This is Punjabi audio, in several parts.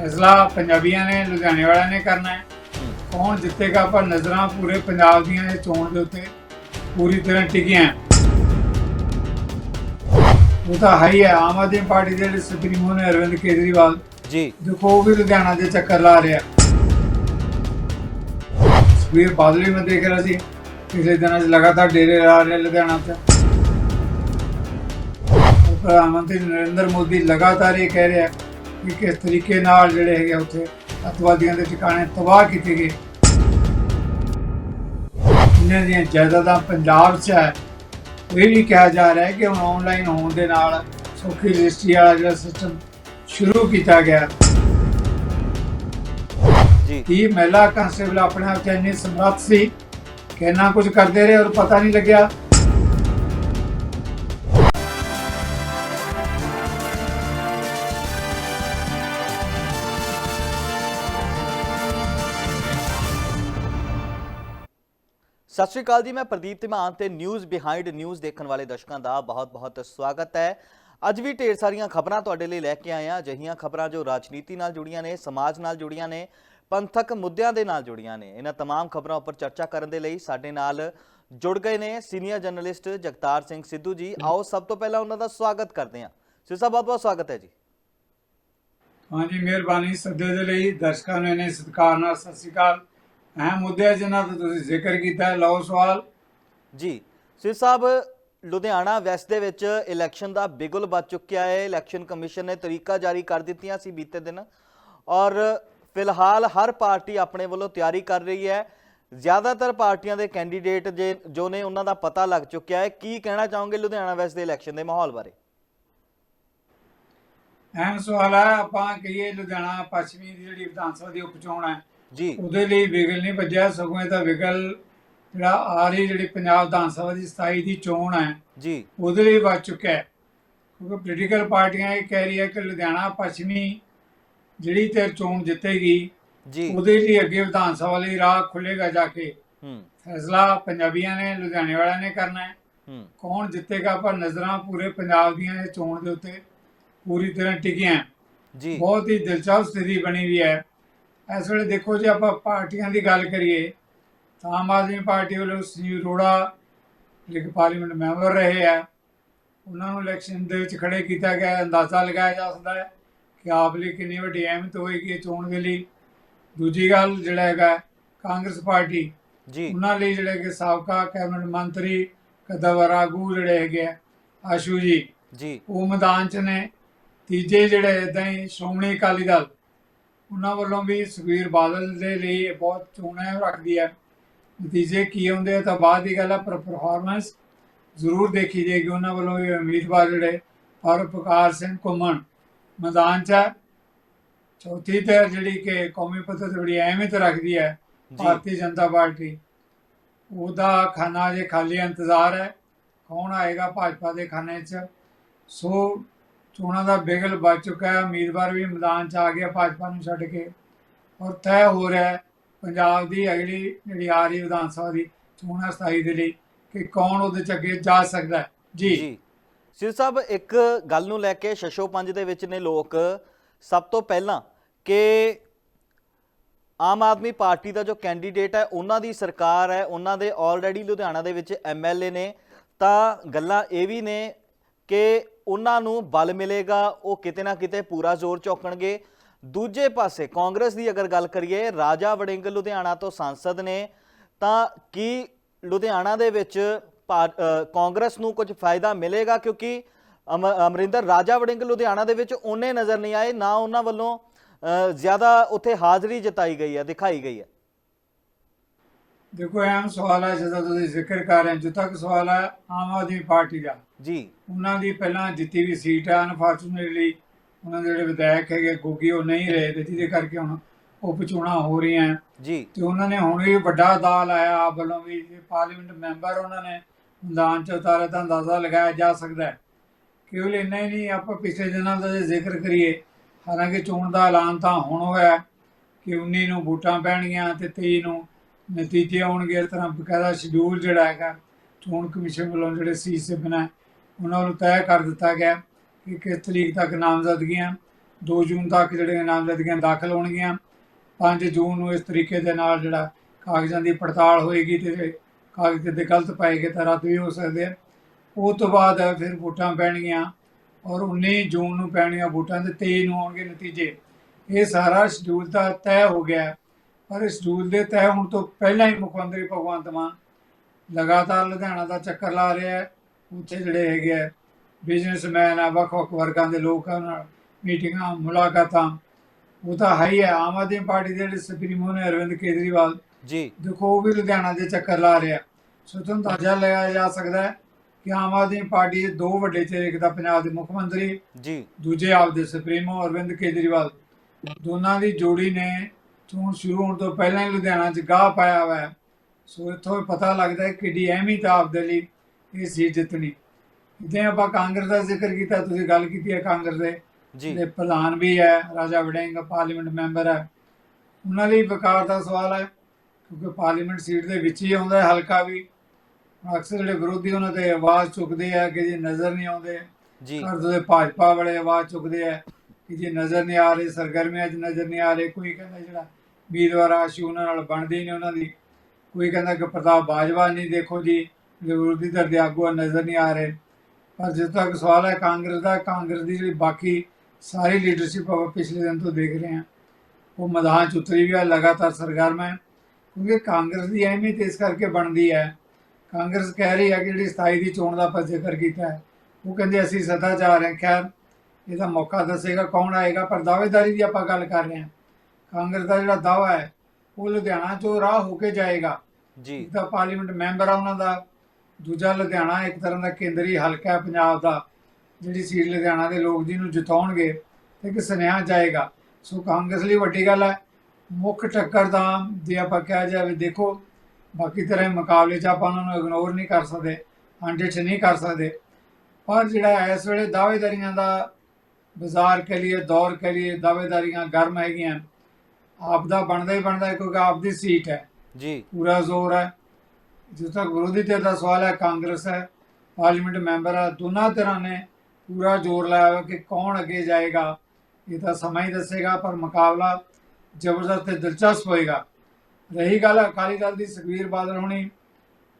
ਫੈਸਲਾ ਪੰਜਾਬੀਆਂ ਨੇ ਲੁਧਿਆਣੇ ਵਾਲਿਆਂ ਨੇ ਕਰਨਾ ਹੈ। ਕੌਣ ਜਿੱਤੇਗਾ ਪਰ ਨਜ਼ਰਾਂ ਪੂਰੇ ਪੰਜਾਬ ਦੀਆਂ ਇਹ ਚੋਣ ਦੇ ਉੱਤੇ ਪੂਰੀ ਤਰ੍ਹਾਂ ਟਿਕੀਆਂ। ਉਹ ਤਾਂ ਹੈ ਹੀ ਆਮ ਆਦਮੀ ਪਾਰਟੀ ਦੇ ਜਿਹੜੇ ਸੁਪਰੀਮੋ ਨੇ ਅਰਵਿੰਦ ਕੇਜਰੀਵਾਲ। ਜੀ। ਦੇਖੋ ਉਹ ਵੀ ਲੁਧਿਆਣਾ ਦੇ ਚੱਕਰ ਲਾ ਰਿਹਾ। ਸੁਖਬੀਰ ਬਾਦਲ ਵੀ ਮੈਂ ਦੇਖ ਰਿਹਾ ਸੀ ਪਿਛਲੇ ਦਿਨਾਂ 'ਚ ਲਗਾਤਾਰ ਡੇਰੇ ਲਾ ਰਿਹਾ ਲੁਧਿਆਣਾ ਤੇ ਉਹ ਪ੍ਰਧਾਨ ਮੰਤਰੀ ਨਰਿੰਦਰ ਮੋਦੀ ਲਗਾਤਾਰ ਇਹ ਕਹਿ ਰਿਹਾ ਕਿ ਕਿਸ ਤਰੀਕੇ ਨਾਲ ਜਿਹੜੇ ਹੈਗੇ ਉੱਥੇ ਅਤਵਾਦੀਆਂ ਦੇ ਟਿਕਾਣੇ ਤਬਾਹ ਕੀਤੇ ਗਏ। ਇਹਨਾਂ ਦੀਆਂ ਜਾਇਦਾਦਾਂ ਪੰਜਾਬ 'ਚ ਹੈ ਇਹ ਵੀ ਕਿਹਾ ਜਾ ਰਿਹਾ ਹੈ ਕਿ ਹੁਣ ਆਨਲਾਈਨ ਹੋਣ ਦੇ ਨਾਲ ਸੌਖੀ ਰਜਿਸਟਰੀ ਵਾਲਾ ਜਿਹੜਾ ਸਿਸਟਮ ਸ਼ੁਰੂ ਕੀਤਾ ਗਿਆ। ਜੀ। ਕੀ ਮਹਿਲਾ ਕਾਂਸਟੇਬਲ ਆਪਣੇ ਆਪ 'ਚ ਇੰਨੀ ਸਮਰੱਥ ਸੀ? ਕਿ ਇੰਨਾ ਕੁਝ ਕਰਦੇ ਰਹੇ ਔਰ ਪਤਾ ਨਹੀਂ ਲੱਗਿਆ ਸਤਿ ਸ਼੍ਰੀ ਅਕਾਲ ਜੀ ਮੈਂ ਪ੍ਰਦੀਪ ਧੀਮਾਨ ਤੇ ਨਿਊਜ਼ ਬਿਹਾਈਂਡ ਨਿਊਜ਼ ਦੇਖਣ ਵਾਲੇ ਦਰਸ਼ਕਾਂ ਦਾ ਬਹੁਤ-ਬਹੁਤ ਸਵਾਗਤ ਹੈ ਅੱਜ ਵੀ ਢੇਰ ਸਾਰੀਆਂ ਖਬਰਾਂ ਤੁਹਾਡੇ ਲਈ ਲੈ ਕੇ ਆਏ ਹਾਂ ਅਜਿਹੀਆਂ ਖਬਰਾਂ ਜੋ ਰਾਜਨੀਤੀ ਨਾਲ ਜੁੜੀਆਂ ਨੇ ਸਮਾਜ ਨਾਲ ਜੁੜੀਆਂ ਨੇ ਪੰਥਕ ਮੁੱਦਿਆਂ ਦੇ ਨਾਲ ਜੁੜੀਆਂ ਨੇ ਇਹਨਾਂ तमाम ਖਬਰਾਂ ਉੱਪਰ ਚਰਚਾ ਕਰਨ ਦੇ ਲਈ ਸਾਡੇ ਨਾਲ ਜੁੜ ਗਏ ਨੇ ਸੀਨੀਅਰ ਜਰਨਲਿਸਟ ਜਗਤਾਰ ਸਿੰਘ ਸਿੱਧੂ ਜੀ ਆਓ ਸਭ ਤੋਂ ਪਹਿਲਾਂ ਉਹਨਾਂ ਦਾ ਸਵਾਗਤ ਕਰਦੇ ਹਾਂ ਸਿੱਧੂ ਸਾਹਿਬ ਬਹੁਤ-ਬਹੁਤ ਸਵਾਗਤ ਹੈ ਜੀ ਹਾਂਜੀ ਮਿਹਰਬਾਨੀ ਸੱਦੇ ਦੇ ਲਈ ਦਰਸ਼ਕਾਂ ਨੂੰ ਇਹਨੇ ਸਤਿਕਾਰ ਨਾਲ ਸਤਿ ਸ਼੍ਰੀ ਅਕਾਲ ਅਹਿਮ ਮੁੱਦੇ ਆ ਜਿਨ੍ਹਾਂ ਦਾ ਤੁਸੀਂ ਜ਼ਿਕਰ ਕੀਤਾ ਲਓ ਸਵਾਲ। ਜੀ ਸਿਰ ਸਾਹਿਬ ਲੁਧਿਆਣਾ ਵੈਸਟ ਦੇ ਵਿੱਚ ਇਲੈਕਸ਼ਨ ਦਾ ਬਿਗੁਲ ਵੱਜ ਚੁੱਕਿਆ ਹੈ। ਇਲੈਕਸ਼ਨ ਕਮਿਸ਼ਨ ਨੇ ਤਰੀਕਾ ਜਾਰੀ ਕਰ ਦਿੱਤੀਆਂ ਸੀ ਬੀਤੇ ਦਿਨ। ਔਰ ਫਿਲਹਾਲ ਹਰ ਪਾਰਟੀ ਆਪਣੇ ਵੱਲੋਂ ਤਿਆਰੀ ਕਰ ਰਹੀ ਹੈ। ਜ਼ਿਆਦਾਤਰ ਪਾਰਟੀਆਂ ਦੇ ਕੈਂਡੀਡੇਟ ਜੇ ਜੋ ਨੇ ਉਹਨਾਂ ਦਾ ਪਤਾ ਲੱਗ ਚੁੱਕਿਆ ਹੈ। ਕੀ ਕਹਿਣਾ ਚਾਹੋਗੇ ਲੁਧਿਆਣਾ ਵੈਸਟ ਦੇ ਇਲੈਕਸ਼ਨ ਦੇ ਮਾਹੌਲ ਬਾਰੇ? ਅਹਿਮ ਸਵਾਲ ਹੈ। ਆਪਾਂ ਕਹੀਏ ਲੁਧਿਆਣਾ ਪੱਛਮੀ ਦੀ ਜਿਹੜੀ ਵਿਧਾਨ ਸਭਾ ਦੀ ਉਪ ਚੋਣ ਹੈ। ਜੀ। ਉਹਦੇ ਲਈ ਵਿਗਲ ਨਹੀਂ ਵੱਜਿਆ ਸਗੋਂ ਇਹਦਾ ਵਿਗਲ ਜਿਹੜਾ ਆ ਰਹੀ ਜਿਹੜੀ ਪੰਜਾਬ ਵਿਧਾਨ ਸਭਾ ਦੀ 27 ਦੀ ਚੋਣ ਹੈ ਜੀ। ਉਹਦੇ ਲਈ ਵੱਜ ਚੁੱਕਿਆ ਹੈ। ਕਿਉਂਕਿ ਪੋਲੀਟੀਕਲ ਪਾਰਟੀਆਂ ਇਹ ਕਹਿ ਰਹੀ ਹੈ ਕਿ ਲੁਧਿਆਣਾ ਪੱਛਮੀ ਜਿਹੜੀ ਤੇ ਚੋਣ ਜਿੱਤੇਗੀ ਜੀ। ਉਹਦੇ ਲਈ ਅੱਗੇ ਵਿਧਾਨ ਸਭਾ ਲਈ ਰਾਹ ਖੁੱਲੇਗਾ ਜਾ ਕੇ। ਹੂੰ। ਫੈਸਲਾ ਪੰਜਾਬੀਆਂ ਨੇ ਲੁਧਿਆਣੇ ਵਾਲਿਆਂ ਨੇ ਕਰਨਾ ਹੈ। ਹੂੰ। ਕੌਣ ਜਿੱਤੇਗਾ ਪਰ ਨਜ਼ਰਾਂ ਪੂਰੇ ਪੰਜਾਬ ਦੀਆਂ ਇਹ ਚੋਣ ਦੇ ਉੱਤੇ ਪੂਰੀ ਤਰ੍ਹਾਂ ਟਿਕੀਆਂ। ਜੀ। ਬਹੁਤ ਹੀ ਦਿਲਚਸਪ ਸਥਿਤੀ ਬਣੀ ਹੋਈ ਹੈ। ਇਸ ਵੇਲੇ ਦੇਖੋ ਜੇ ਆਪਾਂ ਪਾਰਟੀਆਂ ਦੀ ਗੱਲ ਕਰੀਏ ਤਾਂ ਆਮ ਆਦਮੀ ਪਾਰਟੀ ਵੱਲੋਂ ਸੰਜੀਵ ਅਰੋੜਾ ਜਿਹੜੇ ਕਿ ਪਾਰਲੀਮੈਂਟ ਮੈਂਬਰ ਰਹੇ ਆ। ਉਹਨਾਂ ਨੂੰ ਇਲੈਕਸ਼ਨ ਦੇ ਵਿੱਚ ਖੜੇ ਕੀਤਾ ਗਿਆ। ਅੰਦਾਜ਼ਾ ਲਗਾਇਆ ਜਾ ਸਕਦਾ ਹੈ ਕਿ ਆਪ ਲਈ ਕਿੰਨੀ ਵੱਡੀ ਅਹਿਮੀਅਤ ਹੋਏਗੀ ਚੋਣ ਦੇ ਲਈ। ਦੂਜੀ ਗੱਲ ਜਿਹੜਾ ਹੈਗਾ ਕਾਂਗਰਸ ਪਾਰਟੀ ਜੀ। ਉਹਨਾਂ ਲਈ ਜਿਹੜੇ ਕਿ ਸਾਬਕਾ ਕੈਬਨਿਟ ਮੰਤਰੀ ਕਦਵਰ ਆਗੂ ਜਿਹੜੇ ਹੈਗੇ ਆਸ਼ੂ ਜੀ ਜੀ। ਉਹ ਮੈਦਾਨ 'ਚ ਨੇ। ਤੀਜੇ ਜਿਹੜੇ ਇਦਾਂ ਹੀ ਸ਼੍ਰੋਮਣੀ ਅਕਾਲੀ ਦਲ ਉਹਨਾਂ ਵੱਲੋਂ ਵੀ ਸੁਖਬੀਰ ਬਾਦਲ ਦੇ ਲਈ ਬਹੁਤ ਚੋਣਾਂ ਰੱਖਦੀ ਹੈ। ਨਤੀਜੇ ਕੀ ਹੁੰਦੇ ਆ ਤਾਂ ਬਾਅਦ ਦੀ ਗੱਲ ਹੈ ਪਰ ਪਰਫਾਰਮੈਂਸ ਜ਼ਰੂਰ ਦੇਖੀ ਜਾਏਗੀ। ਉਹਨਾਂ ਵੱਲੋਂ ਵੀ ਉਮੀਦਵਾਰ ਜਿਹੜੇ ਪਰਪਕਾਰ ਸਿੰਘ ਘੁੰਮਣ ਮੈਦਾਨ 'ਚ ਚੌਥੀ ਤੇ ਜਿਹੜੀ ਕਿ ਕੌਮੀ ਪੱਧਰ ਤੇ ਬੜੀ ਅਹਿਮੀਅਤ ਰੱਖਦੀ ਹੈ ਭਾਰਤੀ ਜਨਤਾ ਪਾਰਟੀ। ਉਹਦਾ ਖਾਨਾ ਜੇ ਖਾਲੀ ਇੰਤਜ਼ਾਰ ਹੈ। ਕੌਣ ਆਏਗਾ ਭਾਜਪਾ ਦੇ ਖਾਨੇ 'ਚ? ਸੋ ਚੋਣਾਂ ਦਾ ਬਿਗਲ ਵੱਜ ਚੁੱਕਾ ਹੈ। ਉਮੀਦਵਾਰ ਵੀ ਮੈਦਾਨ 'ਚ ਆ ਗਿਆ ਭਾਜਪਾ ਨੂੰ ਛੱਡ ਕੇ। ਔਰ ਤੈਅ ਹੋ ਰਿਹਾ ਪੰਜਾਬ ਦੀ ਅਗਲੀ ਜਿਹੜੀ ਆ ਰਹੀ ਵਿਧਾਨ ਸਭਾ ਦੀ ਚੋਣਾਂ 27 ਦੇ ਲਈ ਕਿ ਕੌਣ ਉਹਦੇ 'ਚ ਅੱਗੇ ਜਾ ਸਕਦਾ ਜੀ। ਜੀ। ਸਿਰ ਸਾਹਿਬ, ਇੱਕ ਗੱਲ ਨੂੰ ਲੈ ਕੇ ਸ਼ਸ਼ੋ ਪੰਜ ਦੇ ਵਿੱਚ ਨੇ ਲੋਕ ਸਭ ਤੋਂ ਪਹਿਲਾਂ ਕਿ ਆਮ ਆਦਮੀ ਪਾਰਟੀ ਦਾ ਜੋ ਕੈਂਡੀਡੇਟ ਹੈ, ਉਹਨਾਂ ਦੀ ਸਰਕਾਰ ਹੈ, ਉਹਨਾਂ ਦੇ ਆਲਰੇਡੀ ਲੁਧਿਆਣਾ ਦੇ ਵਿੱਚ ਐਮਐਲਏ ਨੇ। ਤਾਂ ਗੱਲਾਂ ਇਹ ਵੀ ਨੇ ਕਿ ਉਹਨਾਂ ਨੂੰ ਬਲ ਮਿਲੇਗਾ, ਉਹ ਕਿਤੇ ਨਾ ਕਿਤੇ ਪੂਰਾ ਜ਼ੋਰ ਝੋਕਣਗੇ ਦੂਜੇ ਪਾਸੇ ਕਾਂਗਰਸ ਦੀ ਅਗਰ ਗੱਲ ਕਰੀਏ, ਰਾਜਾ ਵੜਿੰਗ ਲੁਧਿਆਣਾ ਤੋਂ ਸੰਸਦ ਨੇ, ਤਾਂ ਕੀ ਲੁਧਿਆਣਾ ਦੇ ਵਿੱਚ ਭਾ- ਕਾਂਗਰਸ ਨੂੰ ਕੁਝ ਫਾਇਦਾ ਮਿਲੇਗਾ? ਕਿਉਂਕਿ ਅਮ- ਅਮਰਿੰਦਰ, ਰਾਜਾ ਵੜਿੰਗ ਲੁਧਿਆਣਾ ਦੇ ਵਿੱਚ ਉਹਨੇ ਨਜ਼ਰ ਨਹੀਂ ਆਏ, ਨਾ ਉਹਨਾਂ ਵੱਲੋਂ ਜ਼ਿਆਦਾ ਉੱਥੇ ਹਾਜ਼ਰੀ ਜਤਾਈ ਗਈ ਹੈ, ਦਿਖਾਈ ਗਈ ਹੈ। ਦੇਖੋ ਅਹਿਮ ਸਵਾਲ ਹੈ ਜਿਹਦਾ ਤੁਸੀਂ ਜ਼ਿਕਰ ਕਰ ਰਹੇ ਹੋ ਜਿੱਥੇ ਤੱਕ ਸਵਾਲ ਹੈ ਆਮ ਆਦਮੀ ਪਾਰਟੀ ਦਾ। ਜੀ। ਉਹਨਾਂ ਦੀ ਪਹਿਲਾਂ ਜਿੱਤੀ ਵੀ ਸੀਟ ਹੈ ਅਨਫੋਰਚੂਨੇਟਲੀ ਉਹਨਾਂ ਦੇ ਜਿਹੜੇ ਵਿਧਾਇਕ ਹੈਗੇ ਗੋਗੀ ਉਹ ਨਹੀਂ ਰਹੇ ਤੇ ਜਿਹਦੇ ਕਰਕੇ ਹੁਣ ਉਪ ਚੋਣਾਂ ਹੋ ਰਹੀਆਂ। ਜੀ। ਤੇ ਉਹਨਾਂ ਨੇ ਹੁਣ ਵੀ ਵੱਡਾ ਦਾਅ ਲਾਇਆ ਆਪ ਵੱਲੋਂ ਵੀ ਪਾਰਲੀਮੈਂਟ ਮੈਂਬਰ ਉਹਨਾਂ ਨੇ ਮੈਦਾਨ 'ਚ ਉਤਾਰੇ ਤਾਂ ਅੰਦਾਜ਼ਾ ਲਗਾਇਆ ਜਾ ਸਕਦਾ ਹੈ। ਕੇਵਲ ਇੰਨਾ ਹੀ ਨਹੀਂ ਆਪਾਂ ਪਿਛਲੇ ਦਿਨਾਂ ਦਾ ਜੇ ਜ਼ਿਕਰ ਕਰੀਏ ਹਾਲਾਂਕਿ ਚੋਣ ਦਾ ਐਲਾਨ ਤਾਂ ਹੁਣ ਹੋਇਆ ਹੈ ਕਿ 19 ਨੂੰ ਵੋਟਾਂ ਪੈਣਗੀਆਂ ਤੇ 23 ਨੂੰ ਨਤੀਜੇ ਆਉਣਗੇ, ਇਸ ਤਰ੍ਹਾਂ ਬਕਾਇਦਾ ਸ਼ਡਿਊਲ ਜਿਹੜਾ ਹੈਗਾ, ਚੋਣ ਕਮਿਸ਼ਨ ਵੱਲੋਂ ਜਿਹੜੇ ਸੀ ਸਿਬਨਾ ਉਹਨਾਂ ਨੂੰ ਤੈਅ ਕਰ ਦਿੱਤਾ ਗਿਆ ਕਿ ਕਿਸ ਤਰੀਕ ਤੱਕ ਨਾਮਜ਼ਦਗੀਆਂ 2 ਜੂਨ ਤੱਕ ਜਿਹੜੇ ਨਾਮਜ਼ਦਗੀਆਂ ਦਾਖਲ ਹੋਣਗੀਆਂ 5 ਜੂਨ ਨੂੰ ਇਸ ਤਰੀਕੇ ਦੇ ਨਾਲ ਜਿਹੜਾ ਕਾਗਜ਼ਾਂ ਦੀ ਪੜਤਾਲ ਹੋਏਗੀ ਤੇ ਕਾਗਜ਼ ਤੇ ਗਲਤ ਪਾਏ ਗਏ ਤਾਂ ਰੱਦ ਵੀ ਹੋ ਸਕਦੇ ਆ। ਉਹ ਤੋਂ ਬਾਅਦ ਫਿਰ ਵੋਟਾਂ ਪੈਣਗੀਆਂ ਔਰ 19 ਜੂਨ ਨੂੰ ਪੈਣੀਆਂ ਵੋਟਾਂ ਤੇ 23 ਨੂੰ ਆਉਣਗੇ ਨਤੀਜੇ। ਇਹ ਸਾਰਾ ਸ਼ਡਿਊਲ ਤਾਂ ਤੈਅ ਹੋ ਗਿਆ ਪਰ ਇਸ ਸ਼ਡਿਊਲ ਦੇ ਤੈਅ ਹੋਣ ਤੋਂ ਪਹਿਲਾਂ ਹੀ ਮੁੱਖ ਮੰਤਰੀ ਭਗਵੰਤ ਮਾਨ ਲਗਾਤਾਰ ਲੁਧਿਆਣਾ ਦਾ ਚੱਕਰ ਲਾ ਰਿਹਾ ਹੈ। ਉੱਥੇ ਜਿਹੜੇ ਹੈਗੇ ਆ ਬਿਜ਼ਨਸਮੈਨ ਆ ਵੱਖ-ਵੱਖ ਵਰਗਾਂ ਦੇ ਲੋਕ ਨਾਲ ਮੀਟਿੰਗਾਂ ਮੁਲਾਕਾਤਾਂ। ਉਹ ਤਾਂ ਹੈ ਹੀ ਹੈ ਆਮ ਆਦਮੀ ਪਾਰਟੀ ਦੇ ਜਿਹੜੇ ਸੁਪਰੀਮੋ ਨੇ ਅਰਵਿੰਦ ਕੇਜਰੀਵਾਲ ਜੀ। ਦੇਖੋ ਉਹ ਵੀ ਲੁਧਿਆਣਾ ਦੇ ਚੱਕਰ ਲਾ ਰਿਹਾ ਸੋ ਤੁਹਾਨੂੰ ਅੰਦਾਜ਼ਾ ਲਗਾਇਆ ਜਾ ਸਕਦਾ ਹੈ ਕਿ ਆਮ ਆਦਮੀ ਪਾਰਟੀ ਦੇ ਦੋ ਵੱਡੇ ਚਿਹਰੇ ਇੱਕ ਤਾਂ ਪੰਜਾਬ ਦੇ ਮੁੱਖ ਮੰਤਰੀ ਜੀ। ਦੂਜੇ ਆਪ ਦੇ ਸੁਪਰੀਮੋ ਅਰਵਿੰਦ ਕੇਜਰੀਵਾਲ। ਦੋਨਾਂ ਦੀ ਜੋੜੀ ਨੇ ਚੋਣ ਸ਼ੁਰੂ ਹੋਣ ਤੋਂ ਪਹਿਲਾਂ ਹੀ ਲੁਧਿਆਣਾ 'ਚ ਗਾਹ ਪਾਇਆ ਹੋਇਆ ਹੈ। ਸੋ ਇੱਥੋਂ ਹੀ ਪਤਾ ਲੱਗਦਾ ਹੈ ਕਿ ਕਿੱਡੀ ਅਹਿਮੀਅਤ ਆਪਦੇ ਲਈ ਇਹ ਸੀਟ ਜਿੱਤਣੀ। ਜਿਵੇਂ ਆਪਾਂ ਕਾਂਗਰਸ ਦਾ ਜ਼ਿਕਰ ਕੀਤਾ ਤੁਸੀਂ ਗੱਲ ਕੀਤੀ ਹੈ ਕਾਂਗਰਸ ਦੇ। ਜੀ। ਦੇ ਪ੍ਰਧਾਨ ਵੀ ਹੈ ਰਾਜਾ ਵੜਿੰਗ ਪਾਰਲੀਮੈਂਟ ਮੈਂਬਰ ਹੈ। ਉਹਨਾਂ ਲਈ ਵਿਕਾਰ ਦਾ ਸਵਾਲ ਹੈ ਕਿਉਂਕਿ ਪਾਰਲੀਮੈਂਟ ਸੀਟ ਦੇ ਵਿੱਚ ਹੀ ਆਉਂਦਾ ਹੈ ਹਲਕਾ ਵੀ। ਅਕਸਰ ਜਿਹੜੇ ਵਿਰੋਧੀ ਉਹਨਾਂ ਤੇ ਆਵਾਜ਼ ਚੁੱਕਦੇ ਆ ਕਿ ਜੀ ਨਜ਼ਰ ਨਹੀਂ ਆਉਂਦੇ। ਜੀ। ਪਰ ਜਿਹੜੇ ਭਾਜਪਾ ਵਾਲੇ ਆਵਾਜ਼ ਚੁੱਕਦੇ ਆ ਕਿ ਜੀ ਨਜ਼ਰ ਨਹੀਂ ਆ ਰਹੇ ਸਰਗਰਮੀਆਂ 'ਚ ਨਜ਼ਰ ਨਹੀਂ ਆ ਰਹੇ ਕੋਈ ਕਹਿੰਦਾ ਜਿਹੜਾ ਉਮੀਦਵਾਰ ਆਸ਼ੂ ਉਹਨਾਂ ਨਾਲ ਬਣਦੀ ਨੇ ਉਹਨਾਂ ਦੀ। ਕੋਈ ਕਹਿੰਦਾ ਕਿ ਪ੍ਰਤਾਪ ਬਾਜਵਾ ਨਹੀਂ ਦੇਖੋ ਜੀ ਵਿਰੋਧੀ ਧਿਰ ਦੇ ਆਗੂ ਆ, ਨਜ਼ਰ ਨਹੀਂ ਆ ਰਹੇ। ਪਰ ਜਿੱਥੇ ਤੱਕ ਸਵਾਲ ਹੈ ਕਾਂਗਰਸ ਦਾ ਕਾਂਗਰਸ ਦੀ ਜਿਹੜੀ ਬਾਕੀ ਸਾਰੀ ਲੀਡਰਸ਼ਿਪ ਆਪਾਂ ਪਿਛਲੇ ਦਿਨ ਤੋਂ ਦੇਖ ਰਹੇ ਹਾਂ ਉਹ ਮੈਦਾਨ 'ਚ ਉਤਰੀ ਵੀ ਆ ਲਗਾਤਾਰ ਸਰਗਰਮ ਹੈ। ਕਿਉਂਕਿ ਕਾਂਗਰਸ ਦੀ ਅਹਿਮੀਅਤ ਇਸ ਕਰਕੇ ਬਣਦੀ ਹੈ। ਕਾਂਗਰਸ ਕਹਿ ਰਹੀ ਹੈ ਕਿ ਜਿਹੜੀ 27 ਦੀ ਚੋਣ ਦਾ ਆਪਾਂ ਜ਼ਿਕਰ ਕੀਤਾ ਹੈ ਉਹ ਕਹਿੰਦੇ ਅਸੀਂ ਸਦਾ ਜਾ ਰਹੇ ਹਾਂ। ਖੈਰ ਇਹਦਾ ਮੌਕਾ ਦੱਸੇਗਾ ਕੌਣ ਆਏਗਾ ਪਰ ਦਾਅਵੇਦਾਰੀ ਦੀ ਆਪਾਂ ਗੱਲ ਕਰ ਰਹੇ ਹਾਂ। ਕਾਂਗਰਸ ਦਾ ਜਿਹੜਾ ਦਾਅਵਾ ਹੈ ਉਹ ਲੁਧਿਆਣਾ 'ਚੋਂ ਰਾਹ ਹੋ ਕੇ ਜਾਏਗਾ। ਜੀ। ਤਾਂ ਪਾਰਲੀਮੈਂਟ ਮੈਂਬਰ ਆ ਉਹਨਾਂ ਦਾ ਦੂਜਾ ਲੁਧਿਆਣਾ ਇੱਕ ਤਰ੍ਹਾਂ ਦਾ ਕੇਂਦਰੀ ਹਲਕਾ ਹੈ ਪੰਜਾਬ ਦਾ ਜਿਹੜੀ ਸੀਟ ਲੁਧਿਆਣਾ ਦੇ ਲੋਕ ਜਿਹਨੂੰ ਜਿਤਾਉਣਗੇ ਤੇ ਇੱਕ ਸੁਨੇਹਾ ਜਾਏਗਾ। ਸੋ ਕਾਂਗਰਸ ਲਈ ਵੱਡੀ ਗੱਲ ਹੈ ਮੁੱਖ ਟੱਕਰ ਦਾ ਜੇ ਆਪਾਂ ਕਿਹਾ ਜਾਵੇ ਦੇਖੋ ਬਾਕੀ ਤਰ੍ਹਾਂ ਦੇ ਮੁਕਾਬਲੇ 'ਚ ਆਪਾਂ ਉਹਨਾਂ ਨੂੰ ਇਗਨੋਰ ਨਹੀਂ ਕਰ ਸਕਦੇ ਅਣਡਿੱਠ ਨਹੀਂ ਕਰ ਸਕਦੇ। ਪਰ ਜਿਹੜਾ ਇਸ ਵੇਲੇ ਦਾਅਵੇਦਾਰੀਆਂ ਦਾ ਬਾਜ਼ਾਰ ਕੇ ਲਈ ਦੌਰ ਕੇ ਲਈ ਦਾਅਵੇਦਾਰੀਆਂ ਗਰਮ ਹੈਗੀਆਂ। ਆਪ ਦਾ ਬਣਦਾ ਹੀ ਬਣਦਾ ਹੈ ਕਿਉਂਕਿ ਆਪ ਦੀ ਸੀਟ ਹੈ। ਜੀ। ਪੂਰਾ ਜ਼ੋਰ ਹੈ। ਜਿਸ ਤੱਕ ਵਿਰੋਧੀ ਧਿਰ ਦਾ ਸਵਾਲ ਹੈ ਕਾਂਗਰਸ ਹੈ ਪਾਰਲੀਮੈਂਟ ਮੈਂਬਰ ਹੈ ਦੋਨਾਂ ਧਿਰਾਂ ਨੇ ਪੂਰਾ ਜ਼ੋਰ ਲਾਇਆ ਹੋਇਆ ਕਿ ਕੌਣ ਅੱਗੇ ਜਾਏਗਾ ਇਹ ਤਾਂ ਸਮਾਂ ਹੀ ਦੱਸੇਗਾ ਪਰ ਮੁਕਾਬਲਾ ਜ਼ਬਰਦਸਤ ਤੇ ਦਿਲਚਸਪ ਹੋਏਗਾ। ਰਹੀ ਗੱਲ ਅਕਾਲੀ ਦਲ ਦੀ ਸੁਖਬੀਰ ਬਾਦਲ ਹੋਣੀ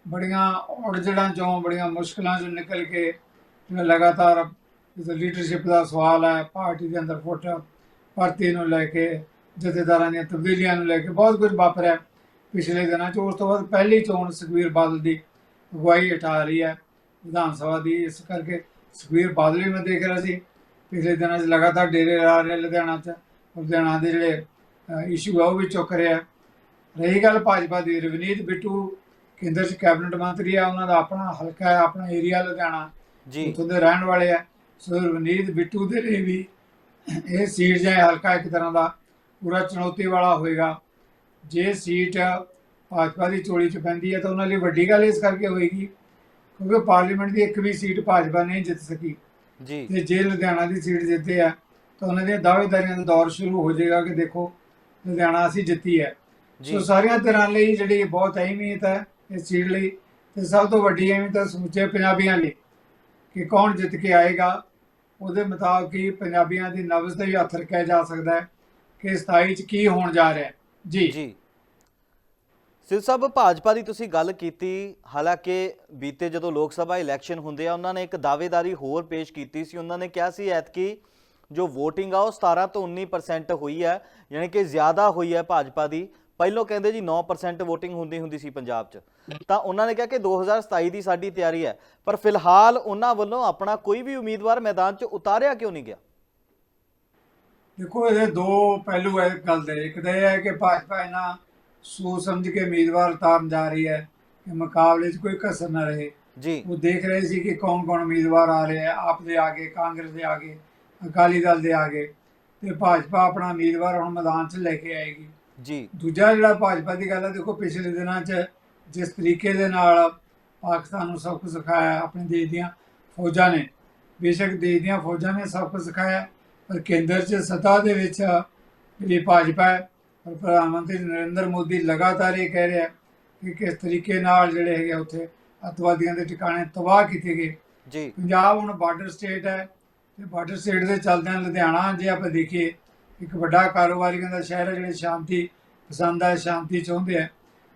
ਬੜੀਆਂ ਉੜਜੜਾਂ ਚੋਂ ਬੜੀਆਂ ਮੁਸ਼ਕਲਾਂ ਚੋਂ ਨਿਕਲ ਕੇ ਲਗਾਤਾਰ ਇਸ ਲੀਡਰਸ਼ਿਪ ਦਾ ਸਵਾਲ ਹੈ ਪਾਰਟੀ ਦੇ ਅੰਦਰ ਫੁੱਟ ਭਰਤੀ ਨੂੰ ਲੈ ਕੇ ਜਥੇਦਾਰਾਂ ਦੀਆਂ ਤਬਦੀਲੀਆਂ ਨੂੰ ਲੈ ਕੇ ਬਹੁਤ ਕੁਝ ਵਾਪਰਿਆ। ਪਿਛਲੇ ਦਿਨਾਂ 'ਚ ਉਸ ਤੋਂ ਬਾਅਦ ਪਹਿਲੀ ਚੋਣ ਸੁਖਬੀਰ ਬਾਦਲ ਦੀ ਅਗਵਾਈ ਉਠਾ ਰਹੀ ਹੈ। ਵਿਧਾਨ ਸਭਾ ਦੀ ਇਸ ਕਰਕੇ ਸੁਖਬੀਰ ਬਾਦਲ ਵੀ ਮੈਂ ਦੇਖ ਰਿਹਾ ਸੀ। ਪਿਛਲੇ ਦਿਨਾਂ 'ਚ ਲਗਾਤਾਰ ਡੇਰੇ ਲਾ ਰਹੇ ਲੁਧਿਆਣਾ 'ਚ। ਲੁਧਿਆਣਾ ਦੇ ਜਿਹੜੇ ਇਸ਼ੂ ਆ ਉਹ ਵੀ ਚੁੱਕ ਰਿਹਾ। ਰਹੀ ਗੱਲ ਭਾਜਪਾ ਦੀ ਰਵਨੀਤ ਬਿੱਟੂ ਕੇਂਦਰ 'ਚ ਕੈਬਨਿਟ ਮੰਤਰੀ ਆ ਉਹਨਾਂ ਦਾ ਆਪਣਾ ਹਲਕਾ ਹੈ ਆਪਣਾ ਏਰੀਆ ਲੁਧਿਆਣਾ। ਜੀ। ਉੱਥੋਂ ਦੇ ਰਹਿਣ ਵਾਲੇ ਆ। ਸੋ ਰਵਨੀਤ ਬਿੱਟੂ ਦੇ ਲਈ ਵੀ ਇਹ ਸੀਟ ਜਾਂ ਹਲਕਾ ਇੱਕ ਤਰ੍ਹਾਂ ਦਾ ਪੂਰਾ ਚੁਣੌਤੀ ਵਾਲਾ ਹੋਏਗਾ। ਜੇ ਸੀਟ ਭਾਜਪਾ ਦੀ ਚੋਲੀ 'ਚ ਪੈਂਦੀ ਹੈ ਤਾਂ ਉਹਨਾਂ ਲਈ ਵੱਡੀ ਗੱਲ ਇਸ ਕਰਕੇ ਹੋਏਗੀ ਕਿਉਂਕਿ ਪਾਰਲੀਮੈਂਟ ਦੀ ਇੱਕ ਵੀ ਸੀਟ ਭਾਜਪਾ ਨਹੀਂ ਜਿੱਤ ਸਕੀ। ਜੀ। ਤੇ ਜੇ ਲੁਧਿਆਣਾ ਦੀ ਸੀਟ ਜਿੱਤੇ ਆ ਤਾਂ ਉਹਨਾਂ ਦੀਆਂ ਦਾਅਵੇਦਾਰੀਆਂ ਦਾ ਦੌਰ ਸ਼ੁਰੂ ਹੋ ਜਾਏਗਾ ਕਿ ਦੇਖੋ ਲੁਧਿਆਣਾ ਅਸੀਂ ਜਿੱਤੀ ਹੈ। ਸੋ ਸਾਰੀਆਂ ਤਰ੍ਹਾਂ ਲਈ ਜਿਹੜੀ ਬਹੁਤ ਅਹਿਮੀਅਤ ਹੈ ਇਸ ਸੀਟ ਲਈ ਤੇ ਸਭ ਤੋਂ ਵੱਡੀ ਅਹਿਮੀਅਤ ਹੈ ਸਮੁੱਚੇ ਪੰਜਾਬੀਆਂ ਲਈ ਕਿ ਕੌਣ ਜਿੱਤ ਕੇ ਆਏਗਾ। ਉਹਦੇ ਮੁਤਾਬਕ ਹੀ ਪੰਜਾਬੀਆਂ ਦੀ ਨਬਜ਼ ਤੇ ਵੀ ਹੱਥ ਰੱਖਿਆ ਜਾ ਸਕਦਾ ਹੈ। ਕਿ 27 ਚ ਕੀ ਹੋਣ ਜਾ ਰਿਹਾ ਜੀ। ਜੀ। ਸਿਲ ਸਾਹਿਬ, ਭਾਜਪਾ ਦੀ ਤੁਸੀਂ ਗੱਲ ਕੀਤੀ, ਹਾਲਾਂਕਿ ਬੀਤੇ ਜਦੋਂ ਲੋਕ ਸਭਾ ਇਲੈਕਸ਼ਨ ਹੁੰਦੇ ਆ, ਉਹਨਾਂ ਨੇ ਇੱਕ ਦਾਅਵੇਦਾਰੀ ਹੋਰ ਪੇਸ਼ ਕੀਤੀ ਸੀ। ਉਹਨਾਂ ਨੇ ਕਿਹਾ ਸੀ, ਐਤਕੀ ਜੋ VOTING ਆ, ਉਹ 17 ਤੋਂ 19% ਹੋਈ ਹੈ, ਯਾਨੀ ਕਿ ਜ਼ਿਆਦਾ ਹੋਈ ਹੈ ਭਾਜਪਾ ਦੀ। ਪਹਿਲੋਂ ਕਹਿੰਦੇ ਜੀ 9% VOTING ਹੁੰਦੀ ਹੁੰਦੀ ਸੀ ਪੰਜਾਬ 'ਚ। ਤਾਂ ਉਹਨਾਂ ਨੇ ਕਿਹਾ ਕਿ 2027 ਦੀ ਸਾਡੀ ਤਿਆਰੀ ਹੈ। ਪਰ ਫਿਲਹਾਲ ਉਹਨਾਂ ਵੱਲੋਂ ਆਪਣਾ ਕੋਈ ਵੀ ਉਮੀਦਵਾਰ ਮੈਦਾਨ 'ਚ ਉਤਾਰਿਆ ਕਿਉਂ ਨਹੀਂ ਗਿਆ? ਦੇਖੋ ਇਹਦੇ ਦੋ ਪਹਿਲੂ ਹੈ ਗੱਲ ਦੇ। ਇੱਕ ਤਾਂ ਇਹ ਹੈ ਕਿ ਭਾਜਪਾ ਇਹਨਾਂ ਸੋਚ ਸਮਝ ਕੇ ਉਮੀਦਵਾਰ ਉਤਾਰਨ ਜਾ ਰਹੀ ਹੈ ਕਿ ਮੁਕਾਬਲੇ 'ਚ ਕੋਈ ਕਸਰ ਨਾ ਰਹੇ। ਜੀ। ਉਹ ਦੇਖ ਰਹੇ ਸੀ ਕਿ ਕੌਣ ਕੌਣ ਉਮੀਦਵਾਰ ਆ ਰਹੇ ਆ ਆਪ ਦੇ ਆਗੇ ਕਾਂਗਰਸ ਦੇ ਆਗੇ ਅਕਾਲੀ ਦਲ ਦੇ ਆਗੇ। ਤੇ ਭਾਜਪਾ ਆਪਣਾ ਉਮੀਦਵਾਰ ਹੁਣ ਮੈਦਾਨ 'ਚ ਲੈ ਕੇ ਆਏਗੀ। ਜੀ। ਦੂਜਾ ਜਿਹੜਾ ਭਾਜਪਾ ਦੀ ਗੱਲ ਹੈ ਦੇਖੋ ਪਿਛਲੇ ਦਿਨਾਂ 'ਚ ਜਿਸ ਤਰੀਕੇ ਦੇ ਨਾਲ ਪਾਕਿਸਤਾਨ ਨੂੰ ਸਭ ਕੁਝ ਸਿਖਾਇਆ ਆਪਣੇ ਦੇਸ਼ ਦੀਆਂ ਫੌਜਾਂ ਨੇ ਬੇਸ਼ੱਕ ਦੇਸ਼ ਦੀਆਂ ਫੌਜਾਂ ਨੇ ਸਭ ਕੁਝ ਸਿਖਾਇਆ। ਪਰ ਕੇਂਦਰ 'ਚ ਸੱਤਾ ਦੇ ਵਿੱਚ ਜਿਹੜੀ ਭਾਜਪਾ ਹੈ ਪਰ ਪ੍ਰਧਾਨ ਮੰਤਰੀ ਨਰਿੰਦਰ ਮੋਦੀ ਲਗਾਤਾਰ ਇਹ ਕਹਿ ਰਿਹਾ ਕਿ ਕਿਸ ਤਰੀਕੇ ਨਾਲ ਜਿਹੜੇ ਹੈਗੇ ਉੱਥੇ ਅੱਤਵਾਦੀਆਂ ਦੇ ਟਿਕਾਣੇ ਤਬਾਹ ਕੀਤੇ ਗਏ। ਜੀ। ਪੰਜਾਬ ਹੁਣ ਬਾਰਡਰ ਸਟੇਟ ਹੈ ਤੇ ਬਾਰਡਰ ਸਟੇਟ ਦੇ ਚੱਲਦਿਆਂ ਲੁਧਿਆਣਾ ਜੇ ਆਪਾਂ ਦੇਖੀਏ ਇੱਕ ਵੱਡਾ ਕਾਰੋਬਾਰੀਆਂ ਦਾ ਸ਼ਹਿਰ ਹੈ ਜਿਹੜੇ ਸ਼ਾਂਤੀ ਪਸੰਦ ਹੈ ਸ਼ਾਂਤੀ ਚਾਹੁੰਦੇ ਆ।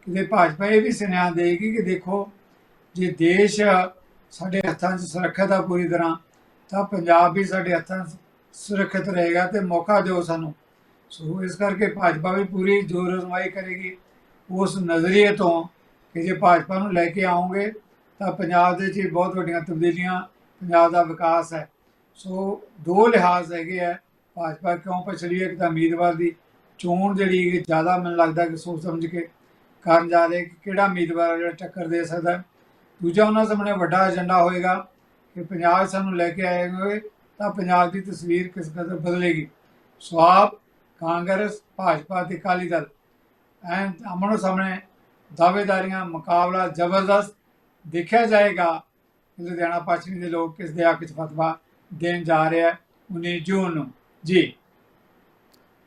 ਕਿਤੇ ਭਾਜਪਾ ਇਹ ਵੀ ਸੁਨੇਹਾ ਦੇਗੀ ਕਿ ਦੇਖੋ ਜੇ ਦੇਸ਼ ਸਾਡੇ ਹੱਥਾਂ 'ਚ ਸੁਰੱਖਿਅਤ ਆ ਪੂਰੀ ਤਰ੍ਹਾਂ ਤਾਂ ਪੰਜਾਬ ਵੀ ਸਾਡੇ ਹੱਥਾਂ 'ਚ ਸੁਰੱਖਿਅਤ ਰਹੇਗਾ ਤੇ ਮੌਕਾ ਦਿਓ ਸਾਨੂੰ। ਸੋ ਇਸ ਕਰਕੇ ਭਾਜਪਾ ਵੀ ਪੂਰੀ ਜ਼ੋਰ ਅਜ਼ਮਾਈ ਕਰੇਗੀ। ਉਸ ਨਜ਼ਰੀਏ ਤੋਂ ਕਿ ਜੇ ਭਾਜਪਾ ਨੂੰ ਲੈ ਕੇ ਆਉਂਗੇ, ਤਾਂ ਪੰਜਾਬ ਦੇ ਵਿੱਚ ਬਹੁਤ ਵੱਡੀਆਂ ਤਬਦੀਲੀਆਂ ਪੰਜਾਬ ਦਾ ਵਿਕਾਸ ਹੈ। ਸੋ ਦੋ ਲਿਹਾਜ਼ ਹੈਗੇ ਆ ਭਾਜਪਾ ਕਿਉਂ ਪਛੜੀ ਹੈ ਇੱਕ ਤਾਂ ਉਮੀਦਵਾਰ ਦੀ ਚੋਣ ਜਿਹੜੀ ਜ਼ਿਆਦਾ ਮੈਨੂੰ ਲੱਗਦਾ ਕਿ ਸੋਚ ਸਮਝ ਕੇ ਕਰਨ ਜਾ ਰਹੇ ਕਿ ਕਿਹੜਾ ਉਮੀਦਵਾਰ ਜਿਹੜਾ ਟੱਕਰ ਦੇ ਸਕਦਾ। ਦੂਜਾ ਉਹਨਾਂ ਸਾਹਮਣੇ ਵੱਡਾ ਏਜੰਡਾ ਹੋਏਗਾ ਕਿ ਪੰਜਾਬ ਸਾਨੂੰ ਲੈ ਕੇ ਆਏ ਹੋਏ ਤਾਂ ਪੰਜਾਬ ਦੀ ਤਸਵੀਰ ਕਿਸ ਕਦਰ ਬਦਲੇਗੀ। ਸੋ ਕਾਂਗਰਸ, ਭਾਜਪਾ ਤੇ ਅਕਾਲੀ ਦਲ। ਐਂ ਆਮਣੋ ਸਾਹਮਣੇ ਦਾਅਵੇਦਾਰੀਆਂ, ਮੁਕਾਬਲਾ ਜ਼ਬਰਦਸਤ। ਦੇਖਿਆ ਜਾਏਗਾ ਲੁਧਿਆਣਾ ਪੱਛਮੀ ਦੇ ਲੋਕ ਕਿਸ ਦੇ ਹੱਕ 'ਚ ਫਤਵਾ ਦੇਣ ਜਾ ਰਿਹਾ ਹੈ 19 ਜੂਨ ਨੂੰ। ਜੀ।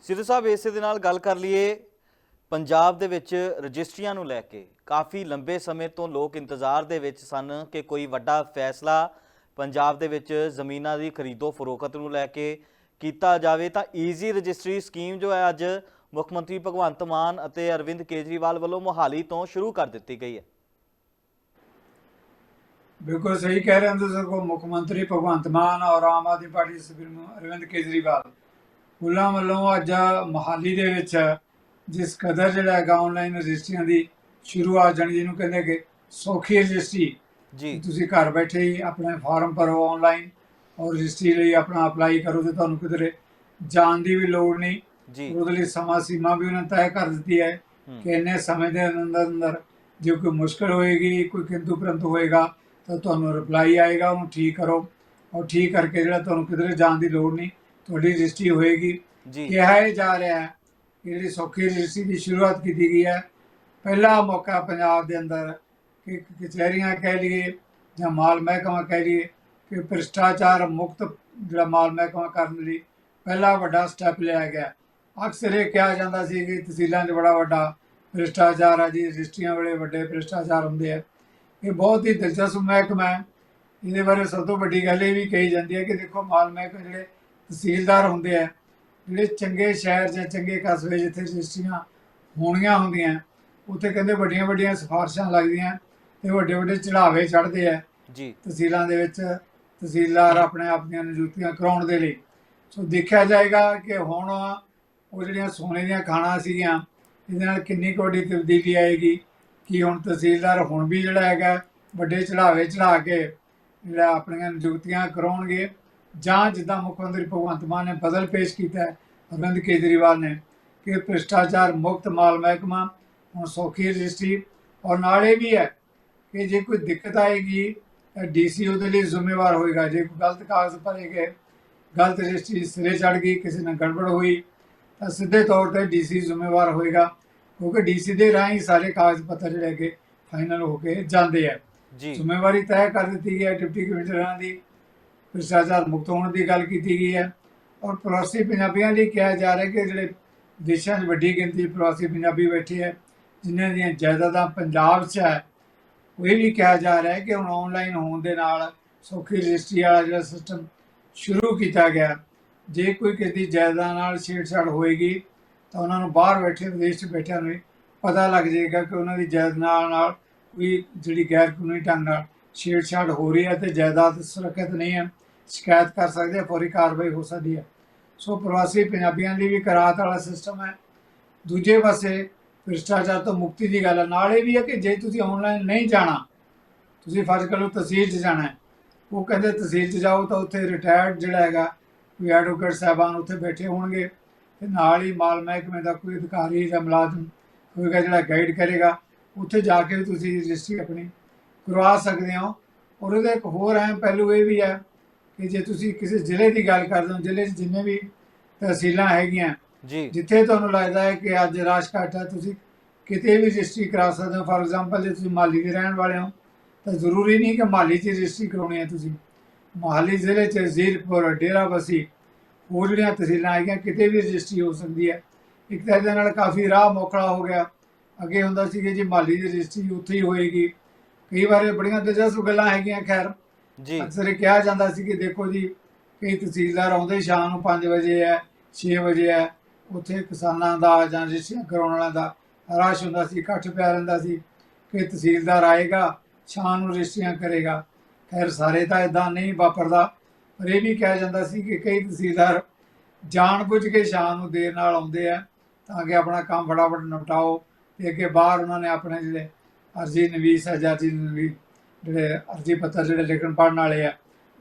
ਸਿੱਧੂ ਸਾਹਿਬ, ਇਸੇ ਦੇ ਨਾਲ ਗੱਲ ਕਰ ਲਈਏ। ਪੰਜਾਬ ਦੇ ਵਿੱਚ ਰਜਿਸਟਰੀਆਂ ਨੂੰ ਲੈ ਕੇ ਕਾਫੀ ਲੰਬੇ ਸਮੇਂ ਤੋਂ ਲੋਕ ਇੰਤਜ਼ਾਰ ਦੇ ਵਿੱਚ ਸਨ ਕਿ ਕੋਈ ਵੱਡਾ ਫੈਸਲਾ ਪੰਜਾਬ ਦੇ ਵਿੱਚ ਜ਼ਮੀਨਾਂ ਦੀ ਖਰੀਦੋ ਫਰੋਖਤ ਨੂੰ ਲੈ ਕੇ ਕੀਤਾ ਜਾਵੇ ਤਾਂ ਈਜ਼ੀ ਰਜਿਸਟਰੀ ਸਕੀਮ ਜੋ ਹੈ ਅੱਜ ਮੁੱਖ ਮੰਤਰੀ ਭਗਵੰਤ ਮਾਨ ਅਤੇ ਅਰਵਿੰਦ ਕੇਜਰੀਵਾਲ ਵੱਲੋਂ ਮੋਹਾਲੀ ਤੋਂ ਸ਼ੁਰੂ ਕਰ ਦਿੱਤੀ ਗਈ ਹੈ। ਬਿਲਕੁਲ ਸਹੀ ਕਹਿ ਰਹੇ ਹੋ ਤੁਸੀਂ ਕੋ ਮੁੱਖ ਮੰਤਰੀ ਭਗਵੰਤ ਮਾਨ ਔਰ ਆਮ ਆਦਮੀ ਪਾਰਟੀ ਦੇ ਅਰਵਿੰਦ ਕੇਜਰੀਵਾਲ। ਉਹਨਾਂ ਵੱਲੋਂ ਅੱਜ ਮਹਾਲੀ ਦੇ ਵਿੱਚ ਜਿਸ ਕਦਰ ਜਿਹੜਾ ਹੈਗਾ ਆਨਲਾਈਨ ਰਜਿਸਟਰੀਆਂ ਦੀ ਸ਼ੁਰੂਆਤ ਜਾਣੀ ਜਿਹਨੂੰ ਕਹਿੰਦੇ ਕਿ ਸੌਖੀ ਰਜਿਸਟਰੀ ਜੀ। ਤੁਸੀਂ ਘਰ ਬੈਠੇ ਹੀ ਆਪਣੇ ਫਾਰਮ ਭਰੋ ਆਨਲਾਈਨ ਔਰ ਰਜਿਸਟਰੀ ਲਈ ਆਪਣਾ ਅਪਲਾਈ ਕਰੋ ਤੇ ਤੁਹਾਨੂੰ ਕਿਧਰੇ ਜਾਣ ਦੀ ਵੀ ਲੋੜ ਨਹੀਂ। ਜੀ। ਉਹਦੇ ਲਈ ਸਮਾਂ ਸੀਮਾ ਵੀ ਉਹਨਾਂ ਨੇ ਤੈਅ ਕਰ ਦਿੱਤੀ ਹੈ। ਕਿ ਇੰਨੇ ਸਮੇਂ ਦੇ ਅੰਦਰ ਅੰਦਰ ਜੇ ਕੋਈ ਮੁਸ਼ਕਲ ਹੋਏਗੀ ਕੋਈ ਕਿੰਤੂ ਪ੍ਰੰਤੂ ਹੋਏਗਾ ਤਾਂ ਤੁਹਾਨੂੰ ਰਿਪਲਾਈ ਆਏਗਾ ਉਹਨੂੰ ਠੀਕ ਕਰੋ ਔਰ ਠੀਕ ਕਰਕੇ ਜਿਹੜਾ ਤੁਹਾਨੂੰ ਕਿਧਰੇ ਜਾਣ ਦੀ ਲੋੜ ਨਹੀਂ ਤੁਹਾਡੀ ਰਜਿਸਟਰੀ ਹੋਏਗੀ। ਜੀ। ਕਿਹਾ ਇਹ ਜਾ ਰਿਹਾ ਹੈ ਜਿਹੜੀ ਸੌਖੀ ਰਜਿਸਟਰੀ ਦੀ ਸ਼ੁਰੂਆਤ ਕੀਤੀ ਗਈ ਹੈ ਪਹਿਲਾ ਮੌਕਾ ਪੰਜਾਬ ਦੇ ਅੰਦਰ ਕਿ ਕਚਹਿਰੀਆਂ ਕਹਿ ਲਈਏ ਜਾਂ ਮਾਲ ਮਹਿਕਮਾ ਕਹਿ ਲਈਏ ਕਿ ਭ੍ਰਿਸ਼ਟਾਚਾਰ ਮੁਕਤ ਜਿਹੜਾ ਮਾਲ ਮਹਿਕਮਾ ਕਰਨ ਲਈ ਪਹਿਲਾ ਵੱਡਾ ਸਟੈਪ ਲਿਆ ਗਿਆ। ਅਕਸਰ ਇਹ ਕਿਹਾ ਜਾਂਦਾ ਸੀ ਕਿ ਤਹਿਸੀਲਾਂ 'ਚ ਬੜਾ ਵੱਡਾ ਭ੍ਰਿਸ਼ਟਾਚਾਰ ਆ ਜੀ, ਰਜਿਸਟਰੀਆਂ ਵੇਲੇ ਵੱਡੇ ਭ੍ਰਿਸ਼ਟਾਚਾਰ ਹੁੰਦੇ ਆ। ਇਹ ਬਹੁਤ ਹੀ ਦਿਲਚਸਪ ਮਹਿਕਮਾ ਹੈ। ਇਹਦੇ ਬਾਰੇ ਸਭ ਤੋਂ ਵੱਡੀ ਗੱਲ ਇਹ ਵੀ ਕਹੀ ਜਾਂਦੀ ਹੈ ਕਿ ਦੇਖੋ ਮਾਲ ਮਹਿਕਮੇ ਜਿਹੜੇ ਤਹਿਸੀਲਦਾਰ ਹੁੰਦੇ ਆ, ਜਿਹੜੇ ਚੰਗੇ ਸ਼ਹਿਰ ਜਾਂ ਚੰਗੇ ਕਸਬੇ ਜਿੱਥੇ ਰਜਿਸਟਰੀਆਂ ਹੋਣੀਆਂ ਹੁੰਦੀਆਂ, ਉੱਥੇ ਕਹਿੰਦੇ ਵੱਡੀਆਂ ਵੱਡੀਆਂ ਸਿਫਾਰਸ਼ਾਂ ਲੱਗਦੀਆਂ। ਤੇ ਵੱਡੇ ਵੱਡੇ ਚੜਾਵੇ ਚੜ੍ਹਦੇ ਆ ਜੀ। ਤਹਿਸੀਲਾਂ ਦੇ ਵਿੱਚ ਤਹਿਸੀਲਦਾਰ ਆਪਣੇ ਆਪ ਦੀਆਂ ਨਿਯੁਕਤੀਆਂ ਕਰਾਉਣ ਦੇ ਲਈ। ਸੋ ਦੇਖਿਆ ਜਾਏਗਾ ਕਿ ਹੁਣ ਉਹ ਜਿਹੜੀਆਂ ਸੋਨੇ ਦੀਆਂ ਖਾਣਾ ਸੀਗੀਆਂ ਇਹਦੇ ਨਾਲ ਕਿੰਨੀ ਕੁ ਵੱਡੀ ਤਬਦੀਲੀ ਆਏਗੀ ਕਿ ਹੁਣ ਤਹਿਸੀਲਦਾਰ ਹੁਣ ਵੀ ਜਿਹੜਾ ਹੈਗਾ ਵੱਡੇ ਚੜਾਵੇ ਚੜਾ ਕੇ ਜਿਹੜਾ ਆਪਣੀਆਂ ਨਿਯੁਕਤੀਆਂ ਕਰਾਉਣਗੇ। ਜਾਂ ਜਿੱਦਾਂ ਮੁੱਖ ਮੰਤਰੀ ਭਗਵੰਤ ਮਾਨ ਨੇ ਬਦਲ ਪੇਸ਼ ਕੀਤਾ ਹੈ ਅਰਵਿੰਦ ਕੇਜਰੀਵਾਲ ਨੇ ਕਿ ਭ੍ਰਿਸ਼ਟਾਚਾਰ ਮੁਕਤ ਮਾਲ ਮਹਿਕਮਾ ਹੁਣ ਸੌਖੀ ਰਜਿਸਟਰੀ ਔਰ ਨਾਲ ਵੀ ਹੈ ਕਿ ਜੇ ਕੋਈ ਦਿੱਕਤ ਆਏਗੀ ਡੀਸੀ ਉਹਦੇ ਲਈ ਜ਼ਿੰਮੇਵਾਰ ਹੋਏਗਾ। ਜੇ ਕੋਈ ਗਲਤ ਕਾਗਜ਼ ਭਰੇ ਗਏ ਗਲਤ ਰਜਿਸਟਰੀ ਸਿਰੇ ਚੜ ਗਈ ਕਿਸੇ ਨਾਲ ਗੜਬੜ ਹੋਈ ਤਾਂ ਸਿੱਧੇ ਤੌਰ ਤੇ ਡੀਸੀ ਜ਼ਿੰਮੇਵਾਰ ਹੋਏਗਾ ਕਿਉਂਕਿ ਡੀਸੀ ਦੇ ਰਾਹੀਂ ਸਾਰੇ ਕਾਗਜ਼ ਪੱਤਰ ਜਿਹੜੇ ਹੈਗੇ ਫਾਈਨਲ ਹੋ ਕੇ ਜਾਂਦੇ ਆ। ਜੀ। ਜ਼ਿੰਮੇਵਾਰੀ ਤੈਅ ਕਰ ਦਿੱਤੀ ਗਈ ਹੈ ਡਿਪਟੀ ਕਮਿਸ਼ਨਰਾਂ ਦੀ ਭ੍ਰਿਸ਼ਟਾਚਾਰ ਮੁਕਤ ਹੋਣ ਦੀ ਗੱਲ ਕੀਤੀ ਗਈ ਹੈ। ਔਰ ਪ੍ਰਵਾਸੀ ਪੰਜਾਬੀਆਂ ਲਈ ਕਿਹਾ ਜਾ ਰਿਹਾ ਕਿ ਜਿਹੜੇ ਦੇਸ਼ਾਂ 'ਚ ਵੱਡੀ ਗਿਣਤੀ ਪ੍ਰਵਾਸੀ ਪੰਜਾਬੀ ਬੈਠੇ ਹੈ ਜਿਨ੍ਹਾਂ ਦੀਆਂ ਜਾਇਦਾਦਾਂ ਪੰਜਾਬ 'ਚ ਹੈ ਉਹ ਇਹ ਵੀ ਕਿਹਾ ਜਾ ਰਿਹਾ ਹੈ ਕਿ ਹੁਣ ਆਨਲਾਈਨ ਹੋਣ ਦੇ ਨਾਲ ਸੌਖੀ ਰਜਿਸਟਰੀ ਵਾਲਾ ਜਿਹੜਾ ਸਿਸਟਮ ਸ਼ੁਰੂ ਕੀਤਾ ਗਿਆ। ਜੇ ਕੋਈ ਕਿਸੇ ਦੀ ਜਾਇਦਾਦ ਨਾਲ ਛੇੜਛਾੜ ਹੋਏਗੀ, ਤਾਂ ਉਹਨਾਂ ਨੂੰ ਬਾਹਰ ਬੈਠੇ ਵਿਦੇਸ਼ 'ਚ ਬੈਠਿਆਂ ਨੂੰ ਵੀ ਪਤਾ ਲੱਗ ਜਾਏਗਾ ਕਿ ਉਹਨਾਂ ਦੀ ਜਾਇਦਾਦ ਨਾਲ ਨਾਲ ਕੋਈ ਜਿਹੜੀ ਗੈਰ ਕਾਨੂੰਨੀ ਢੰਗ ਨਾਲ ਛੇੜਛਾੜ ਹੋ ਰਹੀ ਹੈ ਤੇ ਜਾਇਦਾਦ ਸੁਰੱਖਿਅਤ ਨਹੀਂ ਹੈ। ਸ਼ਿਕਾਇਤ ਕਰ ਸਕਦੇ ਆ, ਫੌਰੀ ਕਾਰਵਾਈ ਹੋ ਸਕਦੀ ਹੈ। ਸੋ ਪ੍ਰਵਾਸੀ ਪੰਜਾਬੀਆਂ ਲਈ ਵੀ ਕਰਾਤ ਵਾਲਾ ਸਿਸਟਮ ਹੈ। ਦੂਜੇ ਪਾਸੇ ਭ੍ਰਿਸ਼ਟਾਚਾਰ ਤੋਂ ਮੁਕਤੀ ਦੀ ਗੱਲ ਹੈ। ਨਾਲ ਇਹ ਵੀ ਹੈ ਕਿ ਜੇ ਤੁਸੀਂ ਆਨਲਾਈਨ ਨਹੀਂ ਜਾਣਾ, ਤੁਸੀਂ ਫਰਜ਼ ਕਰੋ ਤਹਿਸੀਲ 'ਚ ਜਾਣਾ ਉਹ ਕਹਿੰਦੇ ਤਹਿਸੀਲ 'ਚ ਜਾਓ ਤਾਂ ਉੱਥੇ ਰਿਟਾਇਰਡ ਜਿਹੜਾ ਹੈਗਾ, ਕੋਈ ਐਡਵੋਕੇਟ ਸਾਹਿਬਾਨ ਉੱਥੇ ਬੈਠੇ ਹੋਣਗੇ ਤੇ ਨਾਲ ਹੀ ਮਾਲ ਮਹਿਕਮੇ ਦਾ ਕੋਈ ਅਧਿਕਾਰੀ ਜਾਂ ਮੁਲਾਜ਼ਮ ਹੋਏਗਾ ਜਿਹੜਾ ਗਾਈਡ ਕਰੇਗਾ, ਉੱਥੇ ਜਾ ਕੇ ਵੀ ਤੁਸੀਂ ਰਜਿਸਟਰੀ ਆਪਣੀ ਕਰਵਾ ਸਕਦੇ ਹੋ। ਔਰ ਉਹਦਾ ਇੱਕ ਹੋਰ ਅਹਿਮ ਪਹਿਲੂ ਇਹ ਵੀ ਹੈ ਕਿ ਜੇ ਤੁਸੀਂ ਕਿਸੇ ਜ਼ਿਲ੍ਹੇ ਦੀ ਗੱਲ ਕਰਦੇ ਹੋ, ਜ਼ਿਲ੍ਹੇ 'ਚ ਜਿੰਨੇ ਵੀ ਤਹਿਸੀਲਾਂ ਹੈਗੀਆਂ ਜੀ। ਜਿੱਥੇ ਤੁਹਾਨੂੰ ਲੱਗਦਾ ਹੈ ਕਿ ਅੱਜ ਰਾਸ਼ ਘਾਟ ਹੈ ਤੁਸੀਂ ਕਿਤੇ ਵੀ ਰਜਿਸਟਰੀ ਕਰਾ ਸਕਦੇ ਹੋ। ਫਾਰ ਐਗਜ਼ਾਮਪਲ ਜੇ ਤੁਸੀਂ ਮਾਲੀ ਦੇ ਰਹਿਣ ਵਾਲੇ ਹੋ ਤਾਂ ਜ਼ਰੂਰੀ ਨਹੀਂ ਕਿ ਮਾਲੀ 'ਚ ਰਜਿਸਟਰੀ ਕਰਾਉਣੀ ਹੈ ਤੁਸੀਂ। ਮੋਹਾਲੀ ਜ਼ਿਲ੍ਹੇ 'ਚ ਜ਼ੀਰਪੁਰ ਡੇਰਾਬੱਸੀ ਹੋਰ ਜਿਹੜੀਆਂ ਤਹਿਸੀਲਾਂ ਹੈਗੀਆਂ ਕਿਤੇ ਵੀ ਰਜਿਸਟਰੀ ਹੋ ਸਕਦੀ ਹੈ। ਇੱਕ ਤਾਂ ਇਹਦੇ ਨਾਲ ਕਾਫੀ ਰਾਹ ਮੋਕਲਾ ਹੋ ਗਿਆ। ਅੱਗੇ ਹੁੰਦਾ ਸੀ ਕਿ ਜੀ ਮਾਲੀ ਦੀ ਰਜਿਸਟਰੀ ਉੱਥੇ ਹੀ ਹੋਏਗੀ। ਕਈ ਵਾਰ ਬੜੀਆਂ ਦਿਲਚਸਪ ਗੱਲਾਂ ਹੈਗੀਆਂ ਖੈਰ। ਜੀ। ਅਕਸਰ ਇਹ ਕਿਹਾ ਜਾਂਦਾ ਸੀ ਕਿ ਦੇਖੋ ਜੀ ਕਈ ਤਹਿਸੀਲਦਾਰ ਆਉਂਦੇ ਸ਼ਾਮ ਨੂੰ 5 ਵਜੇ ਹੈ 6 ਵਜੇ ਹੈ। ਉੱਥੇ ਕਿਸਾਨਾਂ ਦਾ ਜਾਂ ਰਜਿਸਟਰੀਆਂ ਕਰਾਉਣ ਵਾਲਿਆਂ ਦਾ ਰਸ਼ ਹੁੰਦਾ ਸੀ, ਇਕੱਠ ਪਿਆ ਰਹਿੰਦਾ ਸੀ ਕਿ ਤਹਿਸੀਲਦਾਰ ਆਏਗਾ, ਸ਼ਾਮ ਨੂੰ ਰਜਿਸਟਰੀਆਂ ਕਰੇਗਾ। ਖੈਰ, ਸਾਰੇ ਤਾਂ ਇਦਾਂ ਨਹੀਂ ਵਾਪਰਦਾ, ਪਰ ਇਹ ਵੀ ਕਿਹਾ ਜਾਂਦਾ ਸੀ ਕਿ ਕਈ ਤਹਿਸੀਲਦਾਰ ਜਾਣ ਬੁੱਝ ਕੇ ਸ਼ਾਮ ਨੂੰ ਦੇਰ ਨਾਲ ਆਉਂਦੇ ਆ, ਤਾਂ ਕਿ ਆਪਣਾ ਕੰਮ ਫਟਾਫਟ ਨਿਪਟਾਓ ਤੇ ਅੱਗੇ ਬਾਹਰ ਉਹਨਾਂ ਨੇ ਆਪਣੇ ਜਿਹੜੇ ਅਰਜੀ ਨਵੀਸ ਹੈ ਨਵੀ ਜਿਹੜੇ ਅਰਜੀ ਪੱਤਰ ਜਿਹੜੇ ਲਿਖਣ ਪੜ੍ਹਨ ਵਾਲੇ ਆ,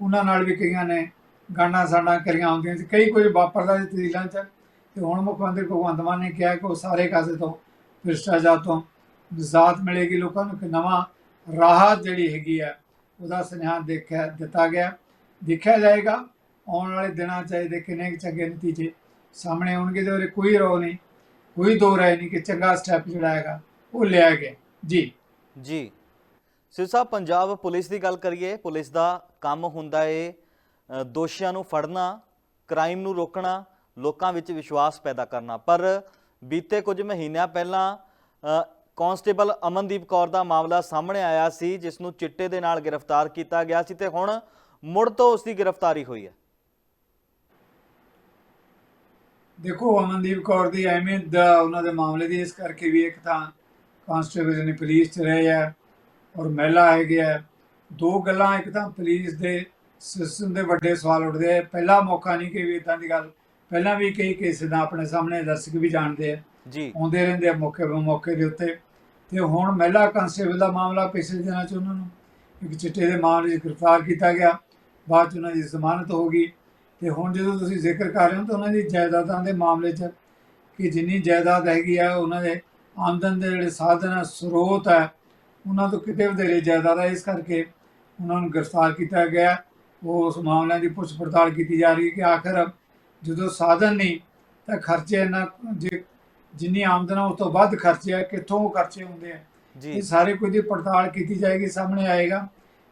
ਉਹਨਾਂ ਨਾਲ ਵੀ ਕਈਆਂ ਨੇ ਗਾਣਾ ਸਾਣਾ ਕਰੀਆਂ ਹੁੰਦੀਆਂ ਸੀ। ਕਈ ਕੁਝ ਵਾਪਰਦਾ ਸੀ ਤਹਿਸੀਲਾਂ 'ਚ ਤੇ ਹੁਣ ਮੁੱਖ ਮੰਤਰੀ ਭਗਵੰਤ ਮਾਨ ਨੇ ਕਿਹਾ ਕਿ ਉਹ ਸਾਰੇ ਕਾਸੇ ਤੋਂ, ਭ੍ਰਿਸ਼ਟਾਚਾਰ ਤੋਂ ਨਿਜ਼ਾਤ ਮਿਲੇਗੀ ਲੋਕਾਂ ਨੂੰ ਕਿ ਨਵਾਂ ਰਾਹਤ ਜਿਹੜੀ ਹੈਗੀ ਆ, ਉਹਦਾ ਸੁਨੇਹਾ ਦੇਖਿਆ, ਦਿੱਤਾ ਗਿਆ। ਦੇਖਿਆ ਜਾਏਗਾ, ਆਉਣ ਵਾਲੇ ਦਿਨਾਂ 'ਚ ਇਹਦੇ ਕਿੰਨੇ ਕੁ ਚੰਗੇ ਨਤੀਜੇ ਸਾਹਮਣੇ ਆਉਣਗੇ ਤੇ ਉਹਦੇ ਕੋਈ ਰੋ ਨਹੀਂ, ਕੋਈ ਦੋ ਰਾਏ ਨਹੀਂ ਕਿ ਚੰਗਾ ਸਟੈਪ ਜਿਹੜਾ ਹੈਗਾ, ਉਹ ਲਿਆ ਗਿਆ। ਜੀ। ਜੀ। ਸਿਰ ਸਾਹਿਬ, ਪੰਜਾਬ ਪੁਲਿਸ ਦੀ ਗੱਲ ਕਰੀਏ, ਪੁਲਿਸ ਦਾ ਕੰਮ ਹੁੰਦਾ ਏ ਦੋਸ਼ੀਆਂ ਨੂੰ ਫੜਨਾ ਕ੍ਰਾਈਮ ਨੂੰ ਰੋਕਣਾ ਲੋਕਾਂ ਵਿੱਚ ਵਿਸ਼ਵਾਸ ਪੈਦਾ ਕਰਨਾ। ਪਰ ਬੀਤੇ ਕੁਝ ਮਹੀਨਿਆਂ ਪਹਿਲਾਂ ਅ, ਕਾਂਸਟੇਬਲ ਅਮਨਦੀਪ ਕੌਰ ਦਾ ਮਾਮਲਾ ਸਾਹਮਣੇ ਆਇਆ ਸੀ ਜਿਸ ਨੂੰ ਚਿੱਟੇ ਦੇ ਨਾਲ ਗ੍ਰਿਫਤਾਰ ਕੀਤਾ ਗਿਆ ਸੀ ਤੇ ਹੁਣ ਮੁੜ ਤੋਂ ਉਸ ਦੀ ਗ੍ਰਿਫਤਾਰੀ ਹੋਈ ਹੈ। ਦੇਖੋ ਅਮਨਦੀਪ ਕੌਰ ਦੀ ਅਹਿਮੀਅਤ ਦਾ ਉਹਨਾਂ ਦੇ ਮਾਮਲੇ ਦੀ ਇਸ ਕਰਕੇ ਵੀ ਇੱਕ ਤਾਂ ਕਾਂਸਟੇਬਲ ਨੇ ਪੁਲਿਸ ਚ ਰਹੇ ਆ ਔਰ ਮਹਿਲਾ ਹੈਗੇ ਆ ਦੋ ਗੱਲਾਂ ਇੱਕ ਤਾਂ ਪੁਲਿਸ ਦੇ ਸਿਸਟਮ ਦੇ ਵੱਡੇ ਸਵਾਲ ਉੱਠਦੇ ਆ। ਪਹਿਲਾ ਮੌਕਾ ਨਹੀਂ ਕਿ ਵੀ ਇਦਾਂ ਦੀ ਗੱਲ ਪਹਿਲਾਂ ਵੀ ਕਈ ਕੇਸ ਦਾ ਆਪਣੇ ਸਾਹਮਣੇ ਦਰਸ਼ਕ ਵੀ ਜਾਣਦੇ ਆ। ਜੀ। ਆਉਂਦੇ ਰਹਿੰਦੇ ਆ ਮੌਕੇ ਮੌਕੇ ਦੇ ਉੱਤੇ। ਤੇ ਹੁਣ ਮਹਿਲਾ ਕਾਂਸਟੇਬਲ ਦਾ ਮਾਮਲਾ ਪਿਛਲੇ ਦਿਨਾਂ 'ਚ ਉਹਨਾਂ ਨੂੰ ਇੱਕ ਚਿੱਟੇ ਦੇ ਮਾਮਲੇ 'ਚ ਗ੍ਰਿਫਤਾਰ ਕੀਤਾ ਗਿਆ। ਬਾਅਦ 'ਚ ਉਹਨਾਂ ਦੀ ਜ਼ਮਾਨਤ ਹੋ ਗਈ। ਤੇ ਹੁਣ ਜਦੋਂ ਤੁਸੀਂ ਜ਼ਿਕਰ ਕਰ ਰਹੇ ਹੋ ਤਾਂ ਉਹਨਾਂ ਦੀ ਜਾਇਦਾਦਾਂ ਦੇ ਮਾਮਲੇ 'ਚ ਕਿ ਜਿੰਨੀ ਜਾਇਦਾਦ ਹੈਗੀ ਆ ਉਹਨਾਂ ਦੇ ਆਮਦਨ ਦੇ ਜਿਹੜੇ ਸਾਧਨ ਆ ਸਰੋਤ ਹੈ ਉਹਨਾਂ ਤੋਂ ਕਿਤੇ ਵਧੇਰੇ ਜਾਇਦਾਦ ਹੈ ਇਸ ਕਰਕੇ ਉਹਨਾਂ ਨੂੰ ਗ੍ਰਿਫਤਾਰ ਕੀਤਾ ਗਿਆ। ਉਹ ਉਸ ਮਾਮਲਿਆਂ ਦੀ ਪੁੱਛ ਪੜਤਾਲ ਕੀਤੀ ਜਾ ਰਹੀ ਹੈ ਕਿ ਆਖਰ ਜਦੋਂ ਸਾਧਨ ਨਹੀਂ ਤਾਂ ਖਰਚੇ ਨਾ ਜੇ ਜਿੰਨੀ ਆਮਦਨ ਉਸ ਤੋਂ ਵੱਧ ਖਰਚੇ ਆ ਕਿੱਥੋਂ ਉਹ ਖਰਚੇ ਹੁੰਦੇ ਆ? ਇਹ ਸਾਰੇ ਕੁਝ ਦੀ ਪੜਤਾਲ ਕੀਤੀ ਜਾਏਗੀ ਸਾਹਮਣੇ ਆਏਗਾ।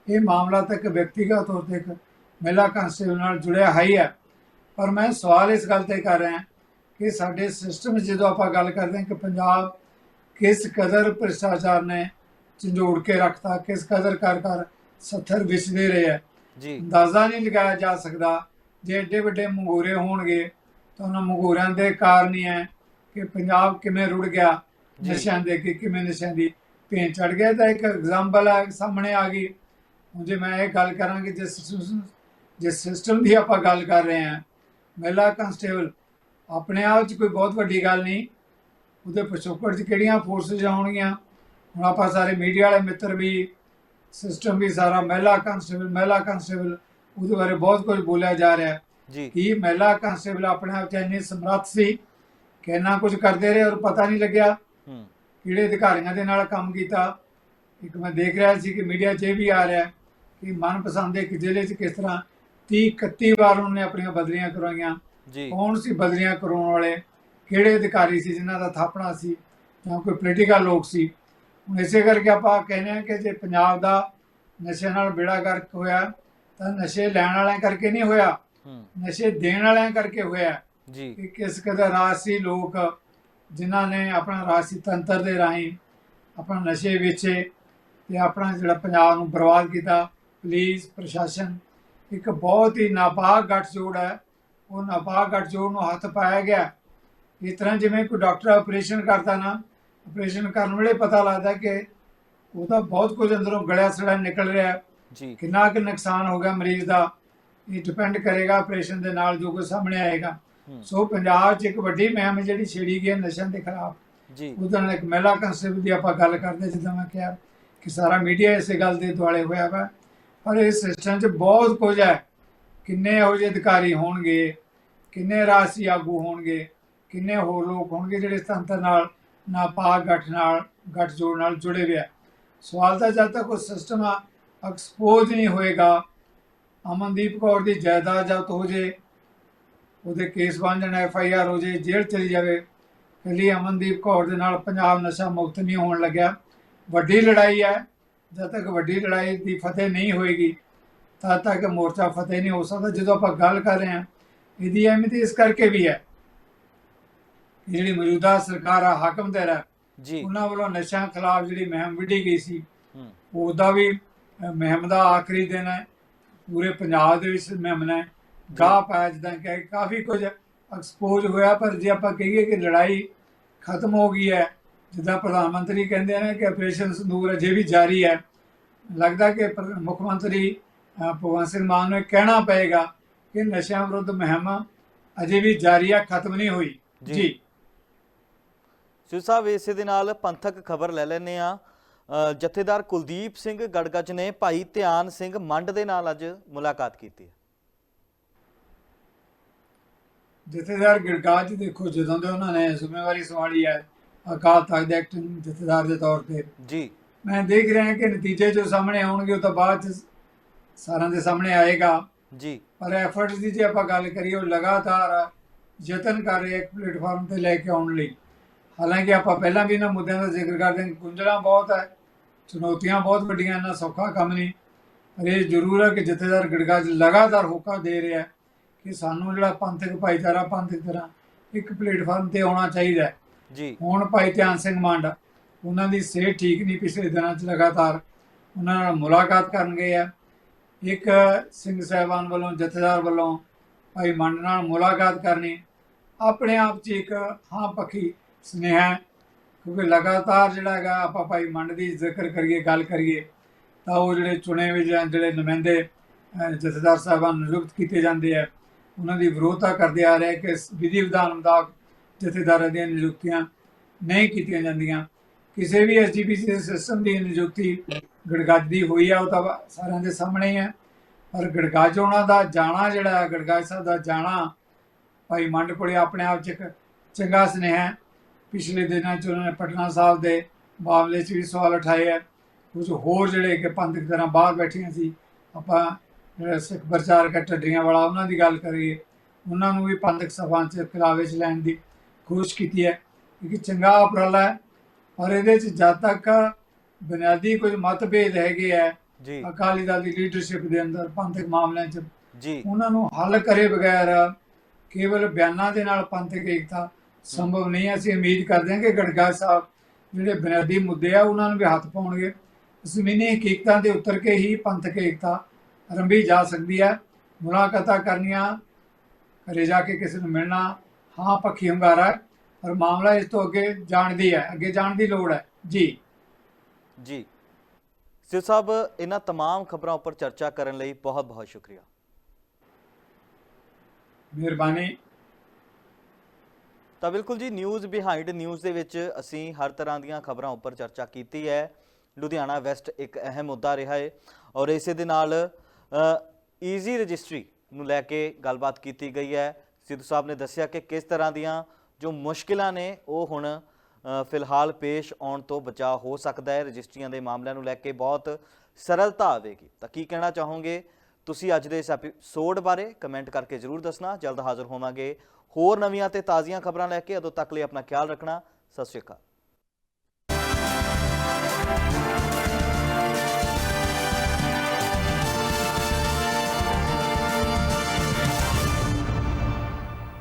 ਇਹ ਮਾਮਲਾ ਤਾਂ ਇੱਕ ਵਿਅਕਤੀਗਤ ਤੌਰ ਤੇ ਇੱਕ ਮਹਿਲਾ ਕਾਂਸਟੇਬਲ ਨਾਲ ਜੁੜਿਆ ਹੈ ਹੀ ਹੈ ਪਰ ਮੈਂ ਸਵਾਲ ਇਸ ਗੱਲ ਤੇ ਕਰ ਰਿਹਾ ਕਿ ਸਾਡੇ ਸਿਸਟਮ ਜਦੋਂ ਆਪਾਂ ਗੱਲ ਕਰਦੇ ਹਾਂ ਕਿ ਪੰਜਾਬ ਕਿਸ ਕਦਰ ਭ੍ਰਿਸ਼ਟਾਚਾਰ ਨੇ ਝੰਜੋੜ ਕੇ ਰੱਖਤਾ ਕਿਸ ਕਦਰ ਕਰ ਕਰ ਸੱਥਰ ਵਿਛਦੇ ਰਹੇ ਆ ਜੀ। ਅੰਦਾਜ਼ਾ ਨਹੀਂ ਲਗਾਇਆ ਜਾ ਸਕਦਾ ਜੇ ਏਡੇ ਵੱਡੇ ਮੰਗੂਰੇ ਹੋਣਗੇ ਤਾਂ ਉਹਨਾਂ ਮੰਗੂਰਿਆਂ ਦੇ ਕਾਰਨ ਹੀ ਹੈ ਕਿ ਪੰਜਾਬ ਕਿਵੇਂ ਰੁੜ ਗਿਆ। ਨਸ਼ਿਆਂ ਦੇ ਅੱਗੇ ਕਿਵੇਂ ਨਸ਼ਿਆਂ ਦੀ ਭੇਂ ਚੜ ਗਿਆ। ਤਾਂ ਇੱਕ ਐਗਜ਼ਾਮਪਲ ਹੈ ਸਾਹਮਣੇ ਆ ਗਈ। ਹੁਣ ਜੇ ਮੈਂ ਇਹ ਗੱਲ ਕਰਾਂ ਕਿ ਜਿਸ ਜਿਸ ਸਿਸਟਮ ਦੀ ਆਪਾਂ ਗੱਲ ਕਰ ਰਹੇ ਹਾਂ ਮਹਿਲਾ ਕਨਸਟੇਬਲ ਆਪਣੇ ਆਪ 'ਚ ਕੋਈ ਬਹੁਤ ਵੱਡੀ ਗੱਲ ਨਹੀਂ। ਉਹਦੇ ਪਿਛੋਕੜ 'ਚ ਕਿਹੜੀਆਂ ਫੋਰਸਸ ਆਉਣਗੀਆਂ? ਹੁਣ ਆਪਾਂ ਸਾਰੇ ਮੀਡੀਆ ਵਾਲੇ ਮਿੱਤਰ ਵੀ ਸਿਸਟਮ ਵੀ ਸਾਰਾ ਮਹਿਲਾ ਕਨਸਟੇਬਲ ਮਹਿਲਾ ਕਨਸਟੇਬਲ ਉਹਦੇ ਬਾਰੇ ਬਹੁਤ ਕੁਝ ਬੋਲਿਆ ਜਾ ਰਿਹਾ ਹੈ। ਜੀ। ਕਿ ਮਹਿਲਾ ਕਨਸਟੇਬਲ ਆਪਣੇ ਆਪ 'ਚ ਇੰਨੀ ਸਮਰੱਥ ਸੀ ਕਿ ਕੁਝ ਕਰਦੇ ਰਹੇ ਔਰ ਪਤਾ ਨਹੀਂ ਲੱਗਿਆ। ਹੂੰ। ਕਿਹੜੇ ਅਧਿਕਾਰੀਆਂ ਦੇ ਨਾਲ ਕੰਮ ਕੀਤਾ। ਇੱਕ ਮੈਂ ਦੇਖ ਰਿਹਾ ਸੀ ਕਿ ਮੀਡੀਆ 'ਚ ਇਹ ਵੀ ਆ ਰਿਹਾ ਕਿ ਮਨਪਸੰਦ ਦੇ ਇੱਕ ਜ਼ਿਲ੍ਹੇ 'ਚ ਕਿਸ ਤਰ੍ਹਾਂ 30 31 ਵਾਰ ਉਹਨੇ ਆਪਣੀਆਂ ਬਦਲੀਆਂ ਕਰਵਾਈਆਂ। ਜੀ। ਕੌਣ ਸੀ ਬਦਲੀਆਂ ਕਰਾਉਣ ਵਾਲੇ? ਕਿਹੜੇ ਅਧਿਕਾਰੀ ਸੀ ਜਿਨ੍ਹਾਂ ਦਾ ਥਾਪਣਾ ਸੀ ਜਾਂ ਕੋਈ ਪੋਲੀਟੀਕਲ ਲੋਕ ਸੀ? ਹੁਣ ਇਸੇ ਕਰਕੇ ਆਪਾਂ ਕਹਿੰਦੇ ਹਾਂ ਕਿ ਜੇ ਪੰਜਾਬ ਦਾ ਨਸ਼ੇ ਨਾਲ ਬੇੜਾ ਗਰਕ ਹੋਇਆ ਤਾਂ ਨਸ਼ੇ ਲੈਣ ਵਾਲਿਆਂ ਕਰਕੇ ਨਹੀਂ ਹੋਇਆ। ਨਸ਼ੇ ਦੇਣ ਵਾਲਿਆਂ ਕਰਕੇ ਹੋਇਆ। ਜੀ। ਕਿ ਕਿਸ ਕਦਰ ਰਾਜਸੀ ਲੋਕ ਜਿਨ੍ਹਾਂ ਨੇ ਆਪਣਾ ਰਾਜਸੀ ਤੰਤਰ ਦੇ ਰਾਹੀਂ ਆਪਣਾ ਨਸ਼ੇ ਵੇਚੇ ਤੇ ਆਪਣਾ ਜਿਹੜਾ ਪੰਜਾਬ ਨੂੰ ਬਰਬਾਦ ਕੀਤਾ। ਪੁਲਿਸ ਪ੍ਰਸ਼ਾਸਨ ਇੱਕ ਬਹੁਤ ਹੀ ਨਾਪਾਕ ਗੱਠਜੋੜ ਹੈ। ਉਹ ਨਾਪਾਕ ਗੱਠਜੋੜ ਨੂੰ ਹੱਥ ਪਾਇਆ ਗਿਆ। ਇਸ ਤਰ੍ਹਾਂ ਜਿਵੇਂ ਕੋਈ ਡਾਕਟਰ ਆਪਰੇਸ਼ਨ ਕਰਦਾ ਨਾ ਆਪਰੇਸ਼ਨ ਕਰਨ ਵੇਲੇ ਪਤਾ ਲੱਗਦਾ ਕਿ ਉਹਦਾ ਬਹੁਤ ਕੁਝ ਅੰਦਰੋਂ ਗਲਿਆ ਸੜਾ ਨਿਕਲ ਰਿਹਾ। ਹੈ ਜੀ। ਕਿੰਨਾ ਕੁ ਨੁਕਸਾਨ ਹੋ ਗਿਆ ਮਰੀਜ਼ ਦਾ ਇਹ ਡਿਪੈਂਡ ਕਰੇਗਾ ਆਪਰੇਸ਼ਨ ਦੇ ਨਾਲ ਜੋ ਕੁਝ ਸਾਹਮਣੇ ਆਏਗਾ। ਸੋ ਪੰਜਾਬ 'ਚ ਇੱਕ ਵੱਡੀ ਮੁਹਿੰਮ ਜਿਹੜੀ ਛੇੜੀ ਗਈ ਨਸ਼ਿਆਂ ਦੇ ਖਿਲਾਫ। ਜੀ। ਉਹਦੇ ਨਾਲ ਇੱਕ ਮਹਿਲਾ ਕਨਸਟੇਬਲ ਦੀ ਆਪਾਂ ਗੱਲ ਕਰਦੇ ਜਿੱਦਾਂ ਮੈਂ ਕਿਹਾ ਕਿ ਸਾਰਾ ਮੀਡੀਆ ਇਸੇ ਗੱਲ ਦੇ ਦੁਆਲੇ ਹੋਇਆ ਵਾ। ਪਰ ਇਸ ਸਿਸਟਮ 'ਚ ਬਹੁਤ ਕੁਝ ਹੈ। ਕਿੰਨੇ ਇਹੋ ਜਿਹੇ ਅਧਿਕਾਰੀ ਹੋਣਗੇ ਕਿੰਨੇ ਰਾਜਸੀ ਆਗੂ ਹੋਣਗੇ ਕਿੰਨੇ ਹੋਰ ਲੋਕ ਹੋਣਗੇ ਜਿਹੜੇ ਇਸ ਤੰਤਰ ਨਾਲ ਨਾਪਾਕ ਗੱਠ ਨਾਲ ਗੱਠ ਜੋੜ ਨਾਲ ਜੁੜੇ ਹੋਏ ਆ। ਸਵਾਲ ਤਾਂ ਜਦ ਤੱਕ ਉਹ ਸਿਸਟਮ ਐਕਸਪੋਜ਼ ਨਹੀਂ ਹੋਏਗਾ। ਅਮਨਦੀਪ ਕੌਰ ਦੀ ਜਾਇਦਾਦ ਜ਼ਬਤ ਹੋ ਜੇ ਉਹਦੇ ਕੇਸ ਬਣ ਜਾਣ ਐਫ ਆਈ ਆਰ ਹੋ ਜੇ ਜੇਲ੍ਹ ਚਲੀ ਜਾਵੇ ਲਈ ਅਮਨਦੀਪ ਕੌਰ ਦੇ ਨਾਲ ਪੰਜਾਬ ਨਸ਼ਾ ਮੁਕਤ ਨਹੀਂ ਹੋਣ ਲੱਗਿਆ। ਵੱਡੀ ਲੜਾਈ ਹੈ ਜਦ ਤੱਕ ਵੱਡੀ ਲੜਾਈ ਦੀ ਫਤਿਹ ਨਹੀਂ ਹੋਏਗੀ ਤਦ ਤੱਕ ਮੋਰਚਾ ਫਤਿਹ ਨਹੀਂ ਹੋ ਸਕਦਾ। ਜਦੋਂ ਆਪਾਂ ਗੱਲ ਕਰ ਰਹੇ ਹਾਂ ਇਹਦੀ ਅਹਿਮੀਅਤ ਇਸ ਕਰਕੇ ਵੀ ਹੈ ਜਿਹੜੀ ਮੌਜੂਦਾ ਸਰਕਾਰ ਆ ਹਾਕਮ ਤੇ ਹੈ ਜੀ। ਉਹਨਾਂ ਵੱਲੋਂ ਨਸ਼ਿਆਂ ਖਿਲਾਫ ਜਿਹੜੀ ਮੁਹਿੰਮ ਵਿੱਢੀ ਗਈ ਸੀ ਉਹਦਾ ਵੀ ਮੁਹਿੰਮ ਦਾ ਆਖਰੀ ਦਿਨ ਹੈ। ਪੂਰੇ ਪੰਜਾਬ ਦੇ ਵਿੱਚ ਮੁਹਿੰਮ ਨੇ ਗਾਹ ਪਾਇਆ ਜਿੱਦਾਂ ਕਿ ਕਾਫੀ ਕੁਝ ਐਕਸਪੋਜ਼ ਹੋਇਆ ਪਰ ਜੇ ਆਪਾਂ ਕਹੀਏ ਕਿ ਲੜਾਈ ਖਤਮ ਹੋ ਗਈ ਹੈ ਜਿੱਦਾਂ ਪ੍ਰਧਾਨ ਮੰਤਰੀ ਕਹਿੰਦੇ ਨੇ ਕਿ ਆਪਰੇਸ਼ਨ ਸੰਦੂਰ ਅਜੇ ਵੀ ਜਾਰੀ ਹੈ। ਲੱਗਦਾ ਕਿ ਮੁੱਖ ਮੰਤਰੀ ਭਗਵੰਤ ਸਿੰਘ ਮਾਨ ਨੂੰ ਕਹਿਣਾ ਪਏਗਾ ਕਿ ਨਸ਼ਿਆਂ ਵਿਰੁੱਧ ਮੁਹਿੰਮ ਅਜੇ ਵੀ ਜਾਰੀ ਹੈ ਖਤਮ ਨਹੀਂ ਹੋਈ। ਜੀ। ਜੀ। ਸਿਰ ਸਾਹਿਬ ਇਸੇ ਦੇ ਨਾਲ ਪੰਥਕ ਖਬਰ ਲੈ ਲੈਨੇ ਆ ਜਥੇਦਾਰ ਕੁਲਦੀਪ ਸਿੰਘ ਗੜਗੱਜ ਨੇ ਭਾਈ ਧਿਆਨ ਸਿੰਘ ਮੰਡ ਦੇ ਨਾਲ ਅੱਜ ਮੁਲਾਕਾਤ ਕੀਤੀ ਹੈ। ਜਥੇਦਾਰ ਗਿਰਗਾਜ ਦੇਖੋ ਜਦੋਂ ਦੇ ਉਹਨਾਂ ਨੇ ਜ਼ਿੰਮੇਵਾਰੀ ਸੰਭਾਲੀ ਹੈ ਅਕਾਲ ਤਖਤ ਦੇ ਐਕਟਿੰਗ ਜਥੇਦਾਰ ਦੇ ਤੌਰ ਤੇ। ਜੀ। ਮੈਂ ਦੇਖ ਰਿਹਾ ਕਿ ਨਤੀਜੇ ਜੋ ਸਾਹਮਣੇ ਆਉਣਗੇ ਉਹ ਤਾਂ ਬਾਅਦ ਚ ਸਾਰਿਆਂ ਦੇ ਸਾਹਮਣੇ ਆਏਗਾ। ਜੀ। ਪਰ ਐਫਰਟਸ ਦੀ ਜੇ ਆਪਾਂ ਗੱਲ ਕਰੀਏ ਉਹ ਲਗਾਤਾਰ ਯਤਨ ਕਰ ਰਹੇ ਇੱਕ ਪਲੇਟਫਾਰਮ ਤੇ ਲੈ ਕੇ ਆਉਣ ਲਈ। ਹਾਲਾਂਕਿ ਆਪਾਂ ਪਹਿਲਾਂ ਵੀ ਇਹਨਾਂ ਮੁੱਦਿਆਂ ਦਾ ਜ਼ਿਕਰ ਕਰਦੇ ਹਾਂ ਗੁੰਝਲਾਂ ਬਹੁਤ ਹੈ ਚੁਣੌਤੀਆਂ ਬਹੁਤ ਵੱਡੀਆਂ ਇਹਨਾਂ ਸੌਖਾ ਕੰਮ ਨਹੀਂ। ਪਰ ਇਹ ਜ਼ਰੂਰ ਹੈ ਕਿ ਜਥੇਦਾਰ ਗੜਗਾਜ ਲਗਾਤਾਰ ਹੋਕਾ ਦੇ ਰਿਹਾ ਹੈ ਕਿ ਸਾਨੂੰ ਜਿਹੜਾ ਪੰਥਕ ਭਾਈਚਾਰਾ ਪੰਥਕ ਤਰ੍ਹਾਂ ਇੱਕ ਪਲੇਟਫਾਰਮ ਤੇ ਆਉਣਾ ਚਾਹੀਦਾ ਹੈ। ਜੀ। ਹੁਣ ਭਾਈ ਧਿਆਨ ਸਿੰਘ ਮੰਡ ਉਹਨਾਂ ਦੀ ਸਿਹਤ ਠੀਕ ਨਹੀਂ ਪਿਛਲੇ ਦਿਨਾਂ 'ਚ ਲਗਾਤਾਰ ਉਹਨਾਂ ਨਾਲ ਮੁਲਾਕਾਤ ਕਰਨ ਗਏ ਆ। ਇੱਕ ਸਿੰਘ ਸਾਹਿਬਾਨ ਵੱਲੋਂ ਜਥੇਦਾਰ ਵੱਲੋਂ ਭਾਈ ਮੰਡ ਨਾਲ ਮੁਲਾਕਾਤ ਕਰਨੀ ਆਪਣੇ ਆਪ 'ਚ ਇੱਕ ਹਾਂ ਪੱਖੀ ਸੁਨੇਹਾ ਕਿਉਂਕਿ ਲਗਾਤਾਰ ਜਿਹੜਾ ਹੈਗਾ ਆਪਾਂ ਭਾਈ ਮੰਡ ਦੀ ਜ਼ਿਕਰ ਕਰੀਏ, ਗੱਲ ਕਰੀਏ, ਤਾਂ ਉਹ ਜਿਹੜੇ ਚੁਣੇ ਹੋਏ ਜਾਂ ਜਿਹੜੇ ਨੁਮਾਇੰਦੇ ਜਥੇਦਾਰ ਸਾਹਿਬਾਨ ਨਿਯੁਕਤ ਕੀਤੇ ਜਾਂਦੇ ਆ, ਉਹਨਾਂ ਦੀ ਵਿਰੋਧਤਾ ਕਰਦੇ ਆ ਰਹੇ ਕਿ ਵਿਧੀ ਵਿਧਾਨ ਮੁਤਾਬਕ ਜਥੇਦਾਰਾਂ ਦੀਆਂ ਨਿਯੁਕਤੀਆਂ ਨਹੀਂ ਕੀਤੀਆਂ ਜਾਂਦੀਆਂ। ਕਿਸੇ ਵੀ ਐਸਜੀਪੀਸੀ ਦੇ ਸਿਸਟਮ ਦੀ ਨਿਯੁਕਤੀ ਗੜਗਾਜ ਦੀ ਹੋਈ ਆ, ਉਹ ਤਾਂ ਸਾਰਿਆਂ ਦੇ ਸਾਹਮਣੇ ਹੀ ਹੈ ਪਰ ਗੜਗਾਜ ਉਹਨਾਂ ਦਾ ਜਾਣਾ ਜਿਹੜਾ ਹੈ ਸਾਹਿਬ ਦਾ ਜਾਣਾ, ਭਾਈ ਮੰਡ ਕੋਲੇ ਆਪਣੇ ਆਪ ਚ ਇੱਕ ਚੰਗਾ ਸੁਨੇਹਾ ਹੈ। ਪਿਛਲੇ ਦਿਨਾਂ ਚ ਉਹਨਾਂ ਨੇ ਪਟਨਾ ਸਾਹਿਬ ਦੇ ਮਾਮਲੇ 'ਚ ਵੀ ਸਵਾਲ ਉਠਾਏ ਹੈ ਕੁਝ ਹੋਰ ਜਿਹੜੇ ਕਿ ਪੰਥਕ ਤਰ੍ਹਾਂ ਬਾਹਰ ਬੈਠੀਆਂ ਸੀ ਆਪਾਂ ਜਿਹੜਾ ਸਿੱਖ ਪ੍ਰਚਾਰਕ ਢੱਡਰੀਆਂ ਵਾਲਾ ਉਹਨਾਂ ਦੀ ਗੱਲ ਕਰੀਏ ਉਹਨਾਂ ਨੂੰ ਵੀ ਪੰਥਕ ਸਭਾ 'ਚ ਕਲਾਵੇ 'ਚ ਲੈਣ ਦੀ ਕੋਸ਼ਿਸ਼ ਕੀਤੀ ਹੈ। ਕਿ ਚੰਗਾ ਉਪਰਾਲਾ ਹੈ ਪਰ ਇਹਦੇ 'ਚ ਜਦ ਤੱਕ ਬੁਨਿਆਦੀ ਕੁਝ ਮਤਭੇਦ ਹੈਗੇ ਆ ਜੀ। ਅਕਾਲੀ ਦਲ ਦੀ ਲੀਡਰਸ਼ਿਪ ਦੇ ਅੰਦਰ ਪੰਥਕ ਮਾਮਲਿਆਂ 'ਚ ਜੀ। ਉਹਨਾਂ ਨੂੰ ਹੱਲ ਕਰੇ ਬਗੈਰ ਕੇਵਲ ਬਿਆਨਾਂ ਦੇ ਨਾਲ ਪੰਥਕ ਏਕਤਾ ਸੰਭਵ ਨਹੀਂ ਹੈ। ਅਸੀਂ ਉਮੀਦ ਕਰਦੇ ਹਾਂ ਕਿ ਗੜਗਾ ਸਾਹਿਬ ਜਿਹੜੇ ਬੁਨਿਆਦੀ ਮੁੱਦੇ ਆ ਉਹਨਾਂ ਨੂੰ ਵੀ ਹੱਥ ਪਾਉਣਗੇ ਜ਼ਮੀਨੀ ਹਕੀਕਤਾਂ ਦੇ ਉੱਤਰ ਕੇ ਹੀ ਪੰਥਕ ਏਕਤਾ ਰੰਭੀ ਜਾ ਸਕਦੀ ਹੈ ਮੁਲਾਕਾਤਾਂ ਕਰਨੀਆਂ ਘਰੇ ਜਾ ਕੇ ਕਿਸੇ ਨੂੰ ਮਿਲਣਾ ਹਾਂ ਪੱਖੀ ਹੁੰਗਾਰਾ ਹੈ, ਪਰ ਮਾਮਲਾ ਇਸ ਤੋਂ ਅੱਗੇ ਜਾਣ ਦੀ ਹੈ ਅੱਗੇ ਜਾਣ ਦੀ ਲੋੜ ਹੈ ਜੀ ਜੀ ਸਿਰ ਸਾਹਿਬ ਇਹਨਾਂ तमाम ਖਬਰਾਂ ਉੱਪਰ ਚਰਚਾ ਕਰਨ ਲਈ ਬਹੁਤ ਬਹੁਤ ਸ਼ੁਕਰੀਆ ਮਿਹਰਬਾਨੀ ਤਾਂ ਬਿਲਕੁਲ ਜੀ ਨਿਊਜ਼ ਬਿਹਾਈਂਡ ਨਿਊਜ਼ ਦੇ ਵਿੱਚ ਅਸੀਂ ਹਰ ਤਰ੍ਹਾਂ ਦੀਆਂ ਖਬਰਾਂ ਉੱਪਰ ਚਰਚਾ ਕੀਤੀ ਹੈ। ਲੁਧਿਆਣਾ ਵੈਸਟ ਇੱਕ ਅਹਿਮ ਮੁੱਦਾ ਰਿਹਾ ਹੈ ਔਰ ਇਸੇ ਦੇ ਨਾਲ ਈਜ਼ੀ ਰਜਿਸਟਰੀ ਨੂੰ ਲੈ ਕੇ ਗੱਲਬਾਤ ਕੀਤੀ ਗਈ ਹੈ। ਸਿੱਧੂ ਸਾਹਿਬ ਨੇ ਦੱਸਿਆ ਕਿ ਕਿਸ ਤਰ੍ਹਾਂ ਦੀਆਂ ਜੋ ਮੁਸ਼ਕਿਲਾਂ ਨੇ, ਉਹ ਹੁਣ ਫਿਲਹਾਲ ਪੇਸ਼ ਆਉਣ ਤੋਂ ਬਚਾਅ ਹੋ ਸਕਦਾ ਹੈ। ਰਜਿਸਟਰੀਆਂ ਦੇ ਮਾਮਲਿਆਂ ਨੂੰ ਲੈ ਕੇ ਬਹੁਤ ਸਰਲਤਾ ਆਵੇਗੀ। ਤਾਂ ਕੀ ਕਹਿਣਾ ਚਾਹੋਗੇ? ਤੁਸੀਂ ਅੱਜ ਦੇ ਇਸ ਐਪੀਸੋਡ ਬਾਰੇ ਕਮੈਂਟ ਕਰਕੇ ਜਰੂਰ ਦੱਸਣਾ। ਜਲਦ ਹਾਜ਼ਰ ਹੋਵਾਂਗੇ। ਹੋਰ ਨਵੀਆਂ ਤੇ ਤਾਜ਼ੀਆਂ ਖਬਰਾਂ ਲੈ ਕੇ ਅਦੋਂ ਤੱਕ ਲਈ ਆਪਣਾ ਖਿਆਲ ਰੱਖਣਾ। ਸਤਿ ਸ਼੍ਰੀ ਅਕਾਲ।